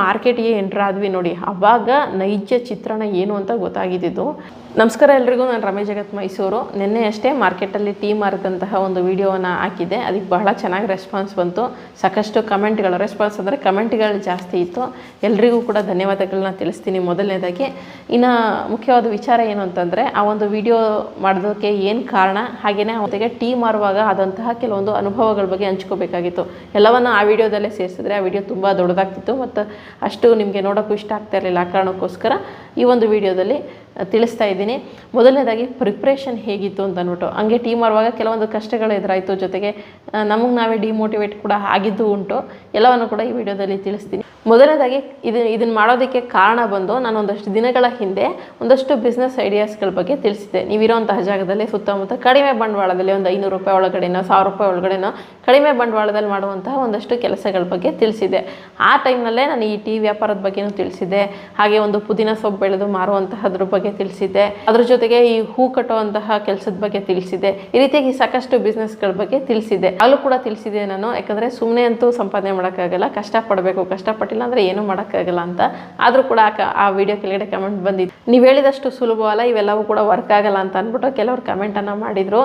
ಮಾರ್ಕೆಟ್ಗೆ ಎಂಟ್ರ್ ಆದ್ವಿ ನೋಡಿ. ಅವಾಗ ನೈಜ ಚಿತ್ರಣ ಏನು ಅಂತ ಗೊತ್ತಾಗಿದ್ದು ನಮಸ್ಕಾರ ಎಲ್ರಿಗೂ, ನಾನು ರಮೇಶ್ ಜಗತ್ ಮೈಸೂರು. ನಿನ್ನೆ ಅಷ್ಟೇ ಮಾರ್ಕೆಟಲ್ಲಿ ಟೀ ಮಾರಿದಂತಹ ಒಂದು ವಿಡಿಯೋವನ್ನು ಹಾಕಿದ್ದೆ. ಅದಕ್ಕೆ ಬಹಳ ಚೆನ್ನಾಗಿ ರೆಸ್ಪಾನ್ಸ್ ಬಂತು. ಸಾಕಷ್ಟು ಕಮೆಂಟ್ಗಳು ರೆಸ್ಪಾನ್ಸ್ ಅಂದರೆ ಕಮೆಂಟ್ಗಳು ಜಾಸ್ತಿ ಇತ್ತು. ಎಲ್ರಿಗೂ ಕೂಡ ಧನ್ಯವಾದಗಳನ್ನ ತಿಳಿಸ್ತೀನಿ ಮೊದಲನೇದಾಗಿ. ಇನ್ನು ಮುಖ್ಯವಾದ ವಿಚಾರ ಏನು ಅಂತಂದರೆ, ಆ ಒಂದು ವಿಡಿಯೋ ಮಾಡೋದಕ್ಕೆ ಏನು ಕಾರಣ? ಹಾಗೆಯೇ ಅವತ್ತಿಗೆ ಟೀ ಮಾರುವಾಗ ಆದಂತಹ ಕೆಲವೊಂದು ಅನುಭವಗಳ ಬಗ್ಗೆ ಹಂಚ್ಕೋಬೇಕಾಗಿತ್ತು. ಎಲ್ಲವನ್ನು ಆ ವಿಡಿಯೋದಲ್ಲೇ ಸೇರಿಸಿದ್ರೆ ಆ ವಿಡಿಯೋ ತುಂಬ ದೊಡ್ಡದಾಗ್ತಿತ್ತು. ಮತ್ತು ಅಷ್ಟು ನಿಮಗೆ ನೋಡೋಕ್ಕೂ ಇಷ್ಟ ಆಗ್ತಾ ಇರಲಿಲ್ಲ ಆ ಕಾರಣಕ್ಕೋಸ್ಕರ ಈ ಒಂದು ವಿಡಿಯೋದಲ್ಲಿ ತಿಳಿಸ್ತಾ ಇದ್ದೀನಿ. ಮೊದಲನೇದಾಗಿ ಪ್ರಿಪ್ರೇಷನ್ ಹೇಗಿತ್ತು ಅಂತ ಅಂದ್ಬಿಟ್ಟು. ಹಂಗೆ ಟೀಮ್ ಮಾಡುವಾಗ ಕೆಲವೊಂದು ಕಷ್ಟಗಳು ಎದುರಾಯಿತು ಜೊತೆಗೆ ನಮಗೆ ನಾವೇ ಡಿಮೋಟಿವೇಟ್ ಕೂಡ ಆಗಿದ್ದು ಉಂಟು. ಎಲ್ಲವನ್ನು ಕೂಡ ಈ ವಿಡಿಯೋದಲ್ಲಿ ತಿಳಿಸ್ತೀನಿ. ಮೊದಲನೇದಾಗಿ ಇದು ಇದನ್ನು ಮಾಡೋದಕ್ಕೆ ಕಾರಣ ಬಂದು ನಾನು ಒಂದಷ್ಟು ದಿನಗಳ ಹಿಂದೆ ಒಂದಷ್ಟು ಬಿಸ್ನೆಸ್ ಐಡಿಯಾಸ್ಗಳ ಬಗ್ಗೆ ತಿಳಿಸಿದೆ ನೀವಿರೋಂತಹ ಜಾಗದಲ್ಲಿ ಸುತ್ತಮುತ್ತ ಕಡಿಮೆ ಬಂಡವಾಳದಲ್ಲಿ ಒಂದು ಐನೂರು ರೂಪಾಯಿ ಒಳಗಡೆನೋ, ಸಾವಿರ ರೂಪಾಯಿ ಒಳಗಡೆನೋ ಕಡಿಮೆ ಬಂಡವಾಳದಲ್ಲಿ ಮಾಡುವಂತಹ ಒಂದಷ್ಟು ಕೆಲಸಗಳ ಬಗ್ಗೆ ತಿಳಿಸಿದೆ ಆ ಟೈಮ್ನಲ್ಲೇ ನಾನು ಈ ಟೀ ವ್ಯಾಪಾರದ ಬಗ್ಗೆನೂ ತಿಳಿಸಿದೆ ಹಾಗೆ ಒಂದು ಪುದೀನ ಸೊಪ್ಪು ಬೆಳೆದು ಮಾರುವಂತಹದ್ರ ಬಗ್ಗೆ ತಿಳಿಸಿದ್ದೆ. ಅದ್ರ ಜೊತೆಗೆ ಈ ಹೂ ಕಟ್ಟುವಂತಹ ಕೆಲಸದ ಬಗ್ಗೆ ತಿಳಿಸಿದೆ ಈ ರೀತಿಯಾಗಿ ಸಾಕಷ್ಟು ಬಿಸ್ನೆಸ್ಗಳ ಬಗ್ಗೆ ತಿಳಿಸಿದೆ ಅಲ್ಲೂ ಕೂಡ ತಿಳಿಸಿದೆ ನಾನು. ಯಾಕಂದರೆ ಸುಮ್ಮನೆ ಅಂತೂ ಸಂಪಾದನೆ ಮಾಡೋಕ್ಕಾಗಲ್ಲ. ಕಷ್ಟಪಡಬೇಕು. ಕಷ್ಟಪಟ್ಟಿಲ್ಲ ಅಂದರೆ ಏನೂ ಮಾಡೋಕ್ಕಾಗಲ್ಲ ಅಂತ. ಆದರೂ ಕೂಡ ಆ ವಿಡಿಯೋ ಕೆಳಗಡೆ ಕಮೆಂಟ್ ಬಂದಿದ್ದು ನೀವು ಹೇಳಿದಷ್ಟು ಸುಲಭವಲ್ಲ ಇವೆಲ್ಲವೂ ಕೂಡ ವರ್ಕ್ ಆಗಲ್ಲ ಅಂತ ಅಂದ್ಬಿಟ್ಟು ಕೆಲವರು ಕಮೆಂಟನ್ನು ಮಾಡಿದರು.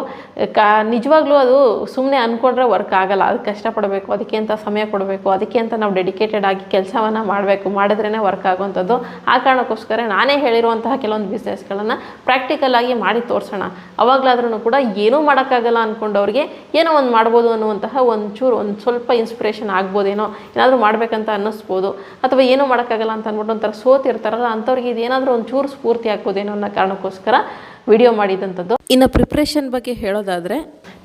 ಕಾ, ನಿಜವಾಗ್ಲೂ ಅದು ಸುಮ್ಮನೆ ಅಂದ್ಕೊಂಡ್ರೆ ವರ್ಕ್ ಆಗಲ್ಲ. ಅದಕ್ಕೆ ಕಷ್ಟಪಡಬೇಕು, ಅದಕ್ಕೆ ಅಂತ ಸಮಯ ಕೊಡಬೇಕು, ಅದಕ್ಕೆ ಅಂತ ನಾವು ಡೆಡಿಕೇಟೆಡ್ ಆಗಿ ಕೆಲಸವನ್ನು ಮಾಡಬೇಕು ಮಾಡಿದ್ರೇ ವರ್ಕ್ ಆಗುವಂಥದ್ದು ಆ ಕಾರಣಕ್ಕೋಸ್ಕರ ನಾನೇ ಹೇಳಿರುವಂತಹ ಕೆಲವೊಂದು ಬಿಸ್ನೆಸ್ಗಳನ್ನು ಪ್ರಾಕ್ಟಿಕಲ್ ಆಗಿ ಮಾಡಿ ತೋರಿಸೋಣ. ಅವಾಗಲಾದ್ರೂ ಕೂಡ ಏನೂ ಮಾಡೋಕ್ಕಾಗಲ್ಲ ಅಂದ್ಕೊಂಡವ್ರಿಗೆ ಏನೋ ಒಂದು ಮಾಡ್ಬೋದು ಅನ್ನುವಂತಹ ಒಂಚೂರು, ಒಂದು ಸ್ವಲ್ಪ ಇನ್ಸ್ಪಿರೇಷನ್ ಆಗ್ಬೋದೇನೋ ಏನಾದರೂ ಮಾಡಬೇಕಂತ ಅನ್ನಿಸ್ಬೋದು. ಅಥವಾ ಏನೂ ಮಾಡೋಕ್ಕಾಗಲ್ಲ ಅಂತ ಅಂದ್ಬಿಟ್ಟು ಒಂಥರ ಸೋತಿರ್ತಾರಲ್ಲ ಅಂಥವ್ರಿಗೆ ಇದೇನಾದರೂ ಒಂಚೂರು ಸ್ಫೂರ್ತಿ ಆಗ್ಬೋದೇನೋ ಅನ್ನೋ ಕಾರಣಕ್ಕೋಸ್ಕರ ವಿಡಿಯೋ ಮಾಡಿದಂಥದ್ದು. ಇನ್ನು ಪ್ರಿಪ್ರೇಷನ್ ಬಗ್ಗೆ ಹೇಳೋದಾದರೆ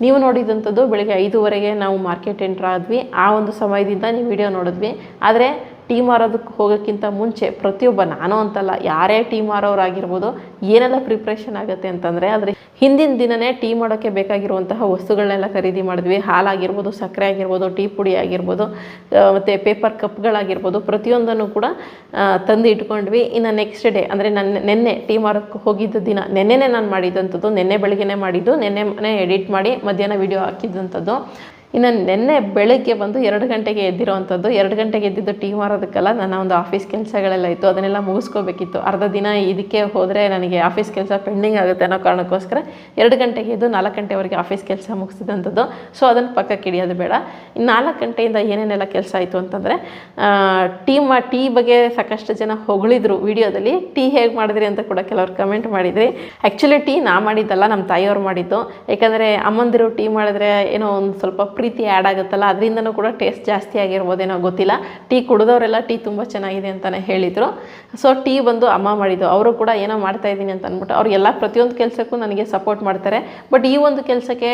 ನೀವು ನೋಡಿದಂಥದ್ದು ಬೆಳಿಗ್ಗೆ ಐದುವರೆಗೆ ನಾವು ಮಾರ್ಕೆಟ್ ಎಂಟ್ರ್ ಆದ್ವಿ. ಆ ಒಂದು ಸಮಯದಿಂದ ನೀವು ವಿಡಿಯೋ ನೋಡಿದ್ವಿ. ಆದರೆ ಟೀ ಮಾರೋದಕ್ಕೆ ಹೋಗೋಕ್ಕಿಂತ ಮುಂಚೆ ಪ್ರತಿಯೊಬ್ಬ ನಾನು ಅಂತಲ್ಲ, ಯಾರೇ ಟೀ ಮಾರೋರಾಗಿರ್ಬೋದು ಏನೆಲ್ಲ ಪ್ರಿಪ್ರೇಷನ್ ಆಗುತ್ತೆ ಅಂತಂದರೆ ಆದರೆ ಹಿಂದಿನ ದಿನನೇ ಟೀ ಮಾಡೋಕ್ಕೆ ಬೇಕಾಗಿರುವಂತಹ ವಸ್ತುಗಳನ್ನೆಲ್ಲ ಖರೀದಿ ಮಾಡಿದ್ವಿ. ಹಾಲಾಗಿರ್ಬೋದು, ಸಕ್ಕರೆ ಆಗಿರ್ಬೋದು, ಟೀ ಪುಡಿ ಆಗಿರ್ಬೋದು ಮತ್ತು ಪೇಪರ್ ಕಪ್ಗಳಾಗಿರ್ಬೋದು ಪ್ರತಿಯೊಂದನ್ನು ಕೂಡ ತಂದು ಇಟ್ಕೊಂಡ್ವಿ. ಇನ್ನು ನೆಕ್ಸ್ಟ್ ಡೇ ಅಂದರೆ ನನ್ನ ನೆನ್ನೆ ಟೀ ಮಾರೋಕ್ಕೆ ಹೋಗಿದ್ದ ದಿನ, ನೆನ್ನೆನೇ ನಾನು ಮಾಡಿದ್ದಂಥದ್ದು ನೆನ್ನೆ ಬೆಳಗ್ಗೆನೇ ಮಾಡಿದ್ದು, ನಿನ್ನೆ ಎಡಿಟ್ ಮಾಡಿ ಮಧ್ಯಾಹ್ನ ವಿಡಿಯೋ ಹಾಕಿದ್ದಂಥದ್ದು. ಇನ್ನು ನಿನ್ನೆ ಬೆಳಗ್ಗೆ ಬಂದು ಎರಡು ಗಂಟೆಗೆ ಎದ್ದಿರೋವಂಥದ್ದು, ಎರಡು ಗಂಟೆಗೆ ಎದ್ದಿದ್ದು ಟೀ ಮಾರೋದಕ್ಕೆಲ್ಲ, ನನ್ನ ಒಂದು ಆಫೀಸ್ ಕೆಲಸಗಳೆಲ್ಲ ಇತ್ತು, ಅದನ್ನೆಲ್ಲ ಮುಗಿಸ್ಕೋಬೇಕಿತ್ತು. ಅರ್ಧ ದಿನ ಇದಕ್ಕೆ ಹೋದರೆ ನನಗೆ ಆಫೀಸ್ ಕೆಲಸ ಪೆಂಡಿಂಗ್ ಆಗುತ್ತೆ ಅನ್ನೋ ಕಾರಣಕ್ಕೋಸ್ಕರ ಎರಡು ಗಂಟೆಗೆ ಎದ್ದು ನಾಲ್ಕು ಗಂಟೆವರೆಗೆ ಆಫೀಸ್ ಕೆಲಸ ಮುಗಿಸಿದಂಥದ್ದು. ಸೊ ಅದನ್ನು ಪಕ್ಕಕ್ಕೆ ಹಿಡಿಯೋದು ಬೇಡ. ಇನ್ನು ನಾಲ್ಕು ಗಂಟೆಯಿಂದ ಏನೇನೆಲ್ಲ ಕೆಲಸ ಆಯಿತು ಅಂತಂದರೆ ಟೀ ಮಾ, ಟೀ ಬಗ್ಗೆ ಸಾಕಷ್ಟು ಜನ ಹೊಗಳಿದ್ರು ವಿಡಿಯೋದಲ್ಲಿ. ಟೀ ಹೇಗೆ ಮಾಡಿದ್ರಿ ಅಂತ ಕೂಡ ಕೆಲವರು ಕಮೆಂಟ್ ಮಾಡಿದ್ರಿ. ಆ್ಯಕ್ಚುಲಿ ಟೀ ನಾ ಮಾಡಿದ್ದಲ್ಲ, ನಮ್ಮ ತಾಯಿಯವ್ರು ಮಾಡಿದ್ದು. ಯಾಕಂದರೆ ಅಮ್ಮಂದಿರು ಟೀ ಮಾಡಿದ್ರೆ ಏನೋ ಒಂದು ಸ್ವಲ್ಪ ಪ್ರೀತಿ ಆ್ಯಡ್ ಆಗುತ್ತಲ್ಲ, ಅದರಿಂದನೂ ಕೂಡ ಟೇಸ್ಟ್ ಜಾಸ್ತಿ ಆಗಿರ್ಬೋದೇನೋ ಗೊತ್ತಿಲ್ಲ. ಟೀ ಕುಡಿದವರೆಲ್ಲ ಟೀ ತುಂಬ ಚೆನ್ನಾಗಿದೆ ಅಂತಲೇ ಹೇಳಿದರು. ಸೊ ಟೀ ಬಂದು ಅಮ್ಮ ಮಾಡಿದ್ದು. ಅವರು ಕೂಡ ಏನೋ ಮಾಡ್ತಾ ಇದ್ದೀನಿ ಅಂತ ಅಂದ್ಬಿಟ್ಟು ಅವ್ರು ಎಲ್ಲ ಪ್ರತಿಯೊಂದು ಕೆಲಸಕ್ಕೂ ನನಗೆ ಸಪೋರ್ಟ್ ಮಾಡ್ತಾರೆ. ಬಟ್ ಈ ಒಂದು ಕೆಲಸಕ್ಕೆ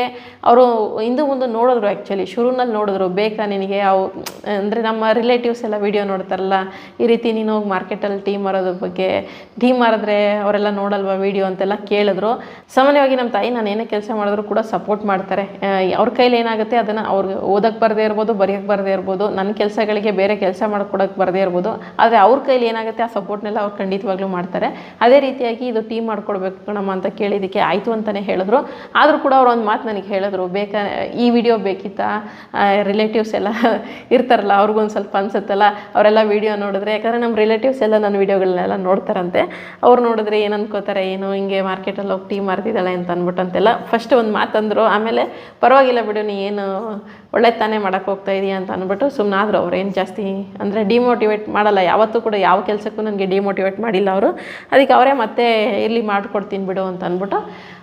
ಅವರು ಇಂದು ಮುಂದೆ ನೋಡಿದ್ರು ಆ್ಯಕ್ಚುಲಿ ಶುರುನಲ್ಲಿ ನೋಡಿದ್ರು. ಬೇಕಾ ನಿನಗೆ? ಅವು, ಅಂದರೆ ನಮ್ಮ ರಿಲೇಟಿವ್ಸ್ ಎಲ್ಲ ವಿಡಿಯೋ ನೋಡ್ತಾರಲ್ಲ. ಈ ರೀತಿ ನೀನು ಹೋಗಿ ಮಾರ್ಕೆಟಲ್ಲಿ ಟೀ ಮಾರೋದ್ರ ಬಗ್ಗೆ ಟೀ ಮಾರಿದ್ರೆ ಅವರೆಲ್ಲ ನೋಡಲ್ವಾ ವಿಡಿಯೋ ಅಂತೆಲ್ಲ ಕೇಳಿದ್ರು. ಸಾಮಾನ್ಯವಾಗಿ ನಮ್ಮ ತಾಯಿ ನಾನು ಏನೇ ಕೆಲಸ ಮಾಡಿದ್ರು ಕೂಡ ಸಪೋರ್ಟ್ ಮಾಡ್ತಾರೆ. ಅವ್ರ ಕೈಲಿ ಏನಾಗುತ್ತೆ? ಅದನ್ನು ಅವ್ರಿಗೆ ಓದಕ್ಕೆ ಬರದೇ ಇರ್ಬೋದು ಬರೆಯೋಕ್ಕೆ ಬರದೇ ಇರ್ಬೋದು ನನ್ನ ಕೆಲಸಗಳಿಗೆ ಬೇರೆ ಕೆಲಸ ಮಾಡ್ಕೊಡೋಕ್ಕೆ ಬರದೇ ಇರ್ಬೋದು, ಆದರೆ ಅವ್ರ ಕೈಲಿ ಏನಾಗುತ್ತೆ ಆ ಸಪೋರ್ಟ್ನೆಲ್ಲ ಅವ್ರು ಖಂಡಿತವಾಗ್ಲೂ ಮಾಡ್ತಾರೆ. ಅದೇ ರೀತಿಯಾಗಿ ಇದು ಟೀಮ್ ಮಾಡ್ಕೊಡ್ಬೇಕು ಕಣಮ್ಮ ಅಂತ ಕೇಳಿದ್ದಕ್ಕೆ ಆಯಿತು ಅಂತಲೇ ಹೇಳಿದ್ರು. ಆದರೂ ಕೂಡ ಅವ್ರು ಒಂದು ಮಾತು ನನಗೆ ಹೇಳಿದ್ರು, ಬೇಕಾ, ಈ ವಿಡಿಯೋ ಬೇಕಿತ್ತಾ? ರಿಲೇಟಿವ್ಸ್ ಎಲ್ಲ ಇರ್ತಾರಲ್ಲ ಅವ್ರಿಗೊಂದು ಸ್ವಲ್ಪ ಅನ್ಸುತ್ತಲ್ಲ, ಅವರೆಲ್ಲ ವಿಡಿಯೋ ನೋಡಿದ್ರೆ, ಯಾಕಂದರೆ ನಮ್ಮ ರಿಲೇಟಿವ್ಸ್ ಎಲ್ಲ ನನ್ನ ವಿಡಿಯೋಗಳನ್ನೆಲ್ಲ ನೋಡ್ತಾರಂತೆ. ಅವ್ರು ನೋಡಿದ್ರೆ ಏನು ಅನ್ಕೋತಾರೆ, ಏನು ಹಿಂಗೆ ಮಾರ್ಕೆಟಲ್ಲಿ ಹೋಗಿ ಟೀ ಮಾರ್ತಿದ್ದಾಳೆ ಅಂತ ಅಂದ್ಬಿಟ್ಟಂತೆಲ್ಲ ಫಸ್ಟ್ ಒಂದು ಮಾತಂದರು ಆಮೇಲೆ ಪರವಾಗಿಲ್ಲ ಬಿಡು, ನೀ ಏನು ಒಳ್ಳೆ ತಾನೇ ಮಾಡೋಕ್ಕೆ ಹೋಗ್ತಾ ಇದೀಯ ಅಂತ ಅಂದ್ಬಿಟ್ಟು ಸುಮ್ಮನಾದ್ರು ಅವ್ರು ಏನು ಜಾಸ್ತಿ ಅಂದರೆ ಡಿಮೋಟಿವೇಟ್ ಮಾಡಲ್ಲ. ಯಾವತ್ತೂ ಕೂಡ ಯಾವ ಕೆಲಸಕ್ಕೂ ನನಗೆ ಡಿಮೋಟಿವೇಟ್ ಮಾಡಿಲ್ಲ ಅವರು. ಅದಕ್ಕೆ ಅವರೇ ಮತ್ತೆ ಇಲ್ಲಿ ಮಾಡಿಕೊಡ್ತೀನಿ ಬಿಡು ಅಂತ ಅಂದ್ಬಿಟ್ಟು